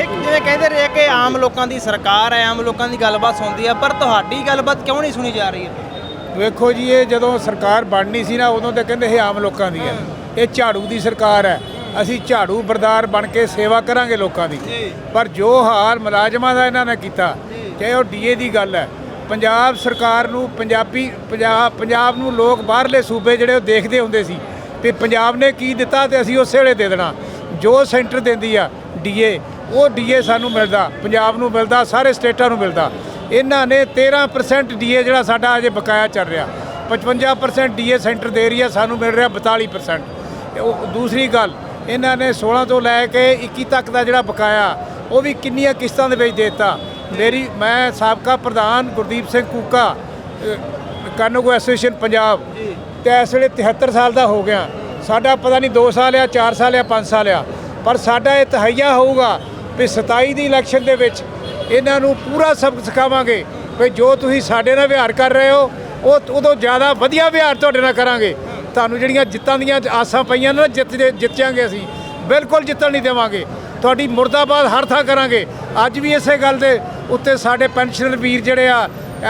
Speaker 2: ਇੱਕ ਜਿਵੇਂ ਕਹਿੰਦੇ ਰਹੇ ਕਿ ਆਮ ਲੋਕਾਂ ਦੀ ਸਰਕਾਰ ਹੈ, ਆਮ ਲੋਕਾਂ ਦੀ ਗੱਲਬਾਤ ਸੁਣਦੀ ਹੈ ਪਰ ਤੁਹਾਡੀ ਗੱਲਬਾਤ ਕਿਉਂ ਨਹੀਂ ਸੁਣੀ ਜਾ ਰਹੀ ਹੈ?
Speaker 4: ਵੇਖੋ ਜੀ ਇਹ ਜਦੋਂ ਸਰਕਾਰ ਬਣਨੀ ਸੀ ਨਾ ਉਦੋਂ ਤੇ ਕਹਿੰਦੇ ਇਹ ਆਮ ਲੋਕਾਂ ਦੀ ਹੈ। ਇਹ ਝਾੜੂ ਦੀ ਸਰਕਾਰ ਹੈ। ਅਸੀਂ ਝਾੜੂ ਬਰਦਾਰ ਬਣ ਕੇ ਸੇਵਾ ਕਰਾਂਗੇ ਲੋਕਾਂ ਦੀ। ਪਰ ਜੋ ਹਾਲ ਮੁਲਾਜ਼ਮਾਂ ਦਾ ਇਹਨਾਂ ਨੇ ਕੀਤਾ ਚਾਹੇ ਉਹ ਡੀਏ ਦੀ ਗੱਲ ਹੈ ਪੰਜਾਬ ਸਰਕਾਰ ਨੂੰ ਪੰਜਾਬੀ ਪੰਜਾਬ ਪੰਜਾਬ ਨੂੰ ਲੋਕ ਬਾਹਰਲੇ ਸੂਬੇ ਜਿਹੜੇ ਉਹ ਦੇਖਦੇ ਹੁੰਦੇ ਸੀ ਵੀ ਪੰਜਾਬ ਨੇ ਕੀ ਦਿੱਤਾ ਤੇ ਅਸੀਂ ਉਸੇ ਵੇਲੇ ਦੇ ਦੇਣਾ। ਜੋ ਸੈਂਟਰ ਦਿੰਦੀ ਆ ਡੀਏ ਉਹ ਡੀਏ ਸਾਨੂੰ ਮਿਲਦਾ ਪੰਜਾਬ ਨੂੰ ਮਿਲਦਾ ਸਾਰੇ ਸਟੇਟਾਂ ਨੂੰ ਮਿਲਦਾ। ਇਹਨਾਂ ਨੇ 13% ਡੀਏ ਜਿਹੜਾ ਸਾਡਾ ਅਜੇ ਬਕਾਇਆ ਚੱਲ ਰਿਹਾ। 55% ਡੀਏ ਸੈਂਟਰ ਦੇ ਰਹੀ ਹੈ ਸਾਨੂੰ ਮਿਲ ਰਿਹਾ 42% ਤੇ ਉਹ ਦੂਸਰੀ ਗੱਲ ਇਹਨਾਂ ਨੇ 16 ਤੋਂ ਲੈ ਕੇ 21 ਤੱਕ ਦਾ ਜਿਹੜਾ ਬਕਾਇਆ ਉਹ ਵੀ ਕਿੰਨੀਆਂ ਕਿਸ਼ਤਾਂ ਦੇ ਵਿੱਚ ਦੇਤਾ। ਮੇਰੀ ਮੈਂ ਸਾਬਕਾ ਪ੍ਰਧਾਨ ਗੁਰਦੀਪ ਸਿੰਘ ਕੂਕਾ ਕਾਨੂੰਗੋ ਐਸੋਸੀਏਸ਼ਨ ਪੰਜਾਬ ਤੇ ਇਸ ਵੇਲੇ 73 ਸਾਲ ਦਾ ਹੋ ਗਿਆ। ਸਾਡਾ ਪਤਾ ਨਹੀਂ 2 ਸਾਲ ਆ 4 ਸਾਲ ਆ 5 ਸਾਲ ਆ ਪਰ ਸਾਡਾ ਇਹ ਤਹਈਆ ਹੋਊਗਾ ਵੀ 27 ਦੀ ਇਲੈਕਸ਼ਨ ਦੇ ਵਿੱਚ ਇਹਨਾਂ ਨੂੰ ਪੂਰਾ ਸਬਕ ਸਿਖਾਵਾਂਗੇ ਵੀ ਜੋ ਤੁਸੀਂ ਸਾਡੇ ਨਾਲ ਵਿਹਾਰ ਕਰ ਰਹੇ ਹੋ ਉਹ ਉਦੋਂ ਜ਼ਿਆਦਾ ਵਧੀਆ ਵਿਹਾਰ ਤੁਹਾਡੇ ਨਾਲ ਕਰਾਂਗੇ। ਤੁਹਾਨੂੰ ਜਿਹੜੀਆਂ ਜਿੱਤਾਂ ਦੀਆਂ ਆਸਾਂ ਪਈਆਂ ਨੇ ਨਾ ਜਿੱਤ ਜਿੱਤ ਜਾਾਂਗੇ ਅਸੀਂ ਬਿਲਕੁਲ ਜਿੱਤਣ ਨਹੀਂ ਦੇਵਾਂਗੇ। ਤੁਹਾਡੀ ਮੁਰਦਾਬਾਦ ਹਰ ਥਾਂ ਕਰਾਂਗੇ। ਅੱਜ ਵੀ ਇਸੇ ਗੱਲ ਦੇ ਉੱਤੇ ਸਾਡੇ ਪੈਨਸ਼ਨਰ ਵੀਰ ਜਿਹੜੇ ਆ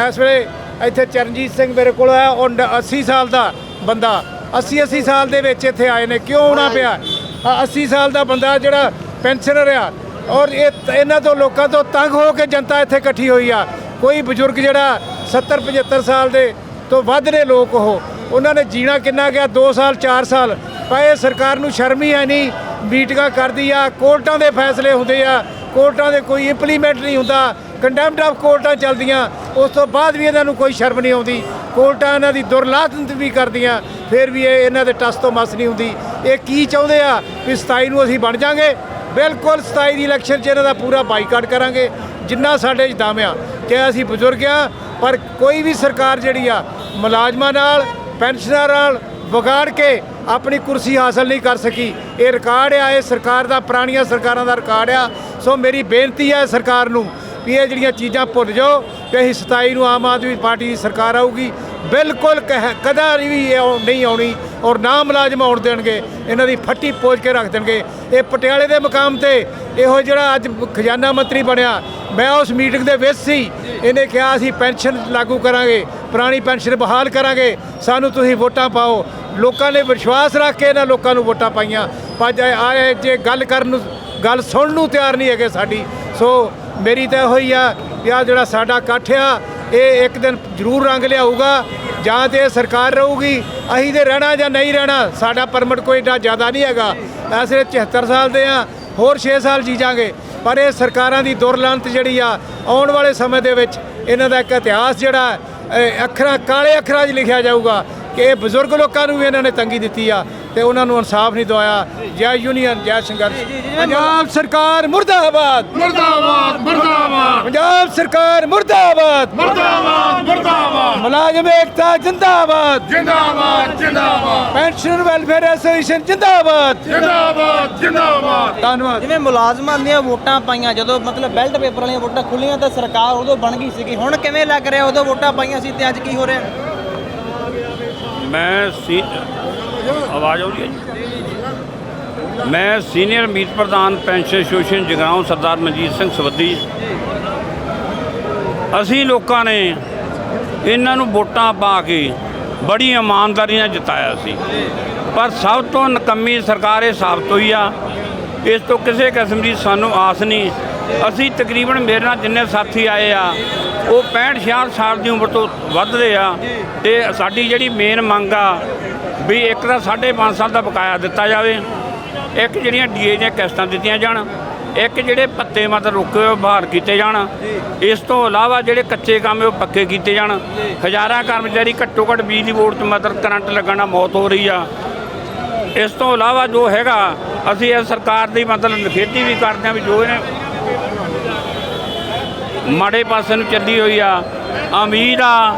Speaker 4: ਇਸ ਵੇਲੇ ਇੱਥੇ ਚਰਨਜੀਤ ਸਿੰਘ ਮੇਰੇ ਕੋਲ ਆ ਉਹ ਨ- 80 ਸਾਲ ਦਾ ਬੰਦਾ। 80 80 ਸਾਲ ਦੇ ਵਿੱਚ ਇੱਥੇ ਆਏ ਨੇ। ਕਿਉਂ ਆਉਣਾ ਪਿਆ? ਆਹ 80 ਸਾਲ ਦਾ ਬੰਦਾ ਜਿਹੜਾ ਪੈਨਸ਼ਨਰ ਆ ਔਰ ਇਹ ਇਹਨਾਂ ਤੋਂ ਲੋਕਾਂ ਤੋਂ ਤੰਗ ਹੋ ਕੇ ਜਨਤਾ ਇੱਥੇ ਇਕੱਠੀ ਹੋਈ ਆ। ਕੋਈ ਬਜ਼ੁਰਗ ਜਿਹੜਾ 70 75 ਸਾਲ ਦੇ ਤੋਂ ਵੱਧ ਨੇ ਲੋਕ ਉਹ, ਉਹਨਾਂ ਨੇ ਜੀਣਾ ਕਿੰਨਾ ਗਿਆ? 2 ਸਾਲ 4 ਸਾਲ। ਪਰ ਇਹ ਸਰਕਾਰ ਨੂੰ ਸ਼ਰਮ ਹੀ ਹੈ ਨਹੀਂ। ਮੀਟਿੰਗਾਂ ਕਰਦੀ ਆ, ਕੋਰਟਾਂ ਦੇ ਫੈਸਲੇ ਹੁੰਦੇ ਆ। ਕੋਰਟਾਂ ਦੇ ਕੋਈ ਇੰਪਲੀਮੈਂਟ ਨਹੀਂ ਹੁੰਦਾ। ਕੰਡੈਮਡ ਆਫ ਕੋਰਟਾਂ ਚੱਲਦੀਆਂ। ਉਸ ਤੋਂ ਬਾਅਦ ਵੀ ਇਹਨਾਂ ਨੂੰ ਕੋਈ ਸ਼ਰਮ ਨਹੀਂ ਆਉਂਦੀ। ਕੋਰਟਾਂ ਇਹਨਾਂ ਦੀ ਦੁਰਲਾਤਮਤ ਵੀ ਕਰਦੀਆਂ। ਫਿਰ ਵੀ ਇਹ ਇਹਨਾਂ ਦੇ ਟਸ ਤੋਂ ਮਸ ਨਹੀਂ ਹੁੰਦੀ। ਇਹ ਕੀ ਚਾਹੁੰਦੇ ਆ? ਕਿ 27 ਨੂੰ ਅਸੀਂ ਬਣ ਜਾਾਂਗੇ। ਬਿਲਕੁਲ 27 ਦੀ ਇਲੈਕਸ਼ਨ 'ਚ ਇਹਨਾਂ ਦਾ ਪੂਰਾ ਬਾਈਕਾਟ ਕਰਾਂਗੇ। ਜਿੰਨਾ ਸਾਡੇ 'ਚ ਦਮ ਆ ਕਿ ਅਸੀਂ ਬਜ਼ੁਰਗ ਆ, ਪਰ ਕੋਈ ਵੀ ਸਰਕਾਰ ਜਿਹੜੀ ਆ, ਮੁਲਾਜ਼ਮਾਂ ਨਾਲ, ਪੈਨਸ਼ਨਰਾਂ ਨਾਲ ਵਿਗਾੜ ਕੇ ਆਪਣੀ ਕੁਰਸੀ ਹਾਸਲ ਨਹੀਂ ਕਰ ਸਕੀ। ਇਹ ਰਿਕਾਰਡ ਆ, ਇਹ ਸਰਕਾਰ ਦਾ, ਪੁਰਾਣੀਆਂ ਸਰਕਾਰਾਂ ਦਾ ਰਿਕਾਰਡ ਆ। ਸੋ ਮੇਰੀ ਬੇਨਤੀ ਹੈ ਸਰਕਾਰ ਨੂੰ ਵੀ ਇਹ ਜਿਹੜੀਆਂ ਚੀਜ਼ਾਂ ਭੁੱਲ ਜਾਓ ਕਿ ਅਸੀਂ 27 ਨੂੰ ਆਮ ਆਦਮੀ ਪਾਰਟੀ ਦੀ ਸਰਕਾਰ ਆਊਗੀ। ਬਿਲਕੁਲ ਕਹਿ- ਕਦਾ ਵੀ ਇਹ ਆਉ- ਨਹੀਂ ਆਉਣੀ ਔਰ ਨਾ ਮੁਲਾਜ਼ਮ ਆਉਣ ਦੇਣਗੇ, ਇਹਨਾਂ ਦੀ ਫੱਟੀ ਪੋਜ ਕੇ ਰੱਖ ਦੇਣਗੇ। ਇਹ ਪਟਿਆਲੇ ਦੇ ਮੁਕਾਮ ਤੇ ਇਹੋ ਜਿਹੜਾ ਅੱਜ ਖਜ਼ਾਨਾ ਮੰਤਰੀ ਬਣਿਆ, ਮੈਂ ਉਸ ਮੀਟਿੰਗ ਦੇ ਵਿੱਚ ਸੀ। ਇਹਨੇ ਕਿਹਾ, ਅਸੀਂ ਪੈਨਸ਼ਨ ਲਾਗੂ ਕਰਾਂਗੇ, ਪੁਰਾਣੀ ਪੈਨਸ਼ਨ ਬਹਾਲ ਕਰਾਂਗੇ, ਸਾਨੂੰ ਤੁਸੀਂ ਵੋਟਾਂ ਪਾਓ। ਲੋਕਾਂ ਨੇ ਵਿਸ਼ਵਾਸ ਰੱਖ ਕੇ ਇਹਨਾਂ ਲੋਕਾਂ ਨੂੰ ਵੋਟਾਂ ਪਾਈਆਂ। ਪਰ ਆਏ ਜੇ ਗੱਲ ਕਰਨ ਨੂੰ ਗੱਲ ਸੁਣਨ ਨੂੰ ਤਿਆਰ ਨਹੀਂ ਹੈਗੇ ਸਾਡੀ, ਸੋ ਮੇਰੀ ਤਾਂ ਇਹੋ ਹੀ ਆ ਕਿ ਆ ਜਿਹੜਾ ਸਾਡਾ ਇਕੱਠ ਆ, ਇਹ ਇੱਕ ਦਿਨ ਜ਼ਰੂਰ ਰੰਗ ਲਿਆਊਗਾ, ਜਾਂ ਤੇ ਇਹ ਸਰਕਾਰ ਰਹੂਗੀ, ਅਸੀਂ ਤੇ ਰਹਿਣਾ ਜਾਂ ਨਹੀਂ ਰਹਿਣਾ, ਸਾਡਾ ਪਰਮਿਟ ਕੋਈ ਇੰਨਾ ਜ਼ਿਆਦਾ ਨਹੀਂ ਹੈਗਾ। ਐਸੇ 74 ਸਾਲ ਦੇ ਆ, ਹੋਰ 6 ਸਾਲ ਜੀ ਜਾਾਂਗੇ ਪਰ ਇਹ ਸਰਕਾਰਾਂ ਦੀ ਦੁਰਲੰਤ ਜਿਹੜੀ ਆ, ਆਉਣ ਵਾਲੇ ਸਮੇਂ ਦੇ ਵਿੱਚ ਇਹਨਾਂ ਦਾ ਇੱਕ ਇਤਿਹਾਸ ਜਿਹੜਾ, ਇਹ ਅੱਖਰਾਂ, ਕਾਲੇ ਅੱਖਰਾਂ 'ਚ ਲਿਖਿਆ ਜਾਊਗਾ ਕਿ ਇਹ ਬਜ਼ੁਰਗ ਲੋਕਾਂ ਨੂੰ ਵੀ ਇਹਨਾਂ ਨੇ ਤੰਗੀ ਦਿੱਤੀ ਆ। ਤੇ ਉਹਨਾਂ ਨੂੰ ਇਨਸਾਫ ਨਹੀਂ ਦਵਾਇਆ। ਜੈ ਯੂਨੀਅਨ ਜੈ ਸੰਘਰਸ਼। ਪੰਜਾਬ ਸਰਕਾਰ ਮੁਰਦਾਬਾਦ।
Speaker 3: ਮਰਦਾਬਾਦ ਮਰਦਾਬਾਦ।
Speaker 4: ਪੰਜਾਬ ਸਰਕਾਰ ਮੁਰਦਾਬਾਦ।
Speaker 3: ਮਰਦਾਬਾਦ ਮਰਦਾਬਾਦ।
Speaker 4: ਮੁਲਾਜ਼ਮ ਏਕਤਾ ਜਿੰਦਾਬਾਦ।
Speaker 3: ਜਿੰਦਾਬਾਦ ਜਿੰਦਾਬਾਦ।
Speaker 4: ਪੈਨਸ਼ਨ ਵੈਲਫੇਅਰ ਐਸੋਸੀਏਸ਼ਨ ਜਿੰਦਾਬਾਦ।
Speaker 3: ਜਿੰਦਾਬਾਦ ਜਿੰਦਾਬਾਦ।
Speaker 4: ਧੰਨਵਾਦ।
Speaker 2: ਜਿਵੇਂ ਮੁਲਾਜ਼ਮਾਂ ਦੀਆਂ ਵੋਟਾਂ ਪਾਈਆਂ ਜਦੋਂ ਮਤਲਬ ਬੈਲਟ ਪੇਪਰ ਵਾਲੀਆਂ ਵੋਟਾਂ ਖੁੱਲੀਆਂ ਤਾਂ ਸਰਕਾਰ ਉਦੋਂ ਬਣ ਗਈ ਸੀਗੀ। ਹੁਣ ਕਿਵੇਂ ਲੱਗ ਰਿਹਾ? ਉਦੋਂ ਵੋਟਾਂ ਪਾਈਆਂ ਸੀ ਤੇ ਅੱਜ ਕੀ ਹੋ ਰਿਹਾ?
Speaker 8: ਮੈਂ ਸੀ ਆਵਾਜ਼ ਆਉਂਦੀ ਹੈ ਜੀ? ਮੈਂ ਸੀਨੀਅਰ ਮੀਤ ਪ੍ਰਧਾਨ ਪੈਨਸ਼ਨ ਐਸੋਸੀਏਸ਼ਨ ਜਗਰਾਉਂ ਸਰਦਾਰ ਮਨਜੀਤ ਸਿੰਘ ਸਵੱਦੀ। ਅਸੀਂ ਲੋਕਾਂ ਨੇ ਇਹਨਾਂ ਨੂੰ ਵੋਟਾਂ ਪਾ ਕੇ ਬੜੀ ਇਮਾਨਦਾਰੀ ਨਾਲ ਜਿਤਾਇਆ ਸੀ। ਪਰ ਸਭ ਤੋਂ ਨਕੰਮੀ ਸਰਕਾਰ ਇਹ ਸਾਬਤ ਹੋਈ ਆ। ਇਸ ਤੋਂ ਕਿਸੇ ਕਿਸਮ ਦੀ ਸਾਨੂੰ ਆਸ ਨਹੀਂ। ਅਸੀਂ ਤਕਰੀਬਨ ਮੇਰੇ ਨਾਲ ਜਿੰਨੇ ਸਾਥੀ ਆਏ ਆ, ਉਹ 65 66 ਸਾਲ ਦੀ ਉਮਰ ਤੋਂ ਵੱਧਦੇ ਆ ਤੇ ਸਾਡੀ ਜਿਹੜੀ ਮੇਨ ਮੰਗ ਆ ਵੀ ਇੱਕ ਤਾਂ 5.5 ਸਾਲ ਦਾ ਬਕਾਇਆ ਦਿੱਤਾ ਜਾਵੇ, ਇੱਕ ਜਿਹੜੀਆਂ ਡੀਏ ਦੀਆਂ ਕਿਸ਼ਤਾਂ ਦਿੱਤੀਆਂ ਜਾਣ, ਇੱਕ ਜਿਹੜੇ ਪੱਤੇ ਮਤ ਰੁਕੇ ਹੋਏ ਬਹਾਲ ਕੀਤੇ ਜਾਣ, ਇਸ ਤੋਂ ਇਲਾਵਾ ਜਿਹੜੇ ਕੱਚੇ ਕੰਮ ਉਹ ਪੱਕੇ ਕੀਤੇ ਜਾਣ, ਹਜ਼ਾਰਾਂ ਕਰਮਚਾਰੀ ਘੱਟੋ ਘੱਟ ਬਿਜਲੀ ਬੋਰਡ 'ਚ ਮਤਲਬ ਕਰੰਟ ਲੱਗਣ ਨਾਲ ਮੌਤ ਹੋ ਰਹੀ ਆ। ਇਸ ਤੋਂ ਇਲਾਵਾ ਜੋ ਹੈਗਾ, ਅਸੀਂ ਇਹ ਸਰਕਾਰ ਦੀ ਮਤਲਬ ਨਿਖੇਧੀ ਵੀ ਕਰਦੇ ਹਾਂ ਵੀ ਜੋ ਇਹਨੇ ਮਾੜੇ ਪਾਸੇ ਨੂੰ ਚੱਲੀ ਹੋਈ ਆ, ਉਮੀਦ ਆ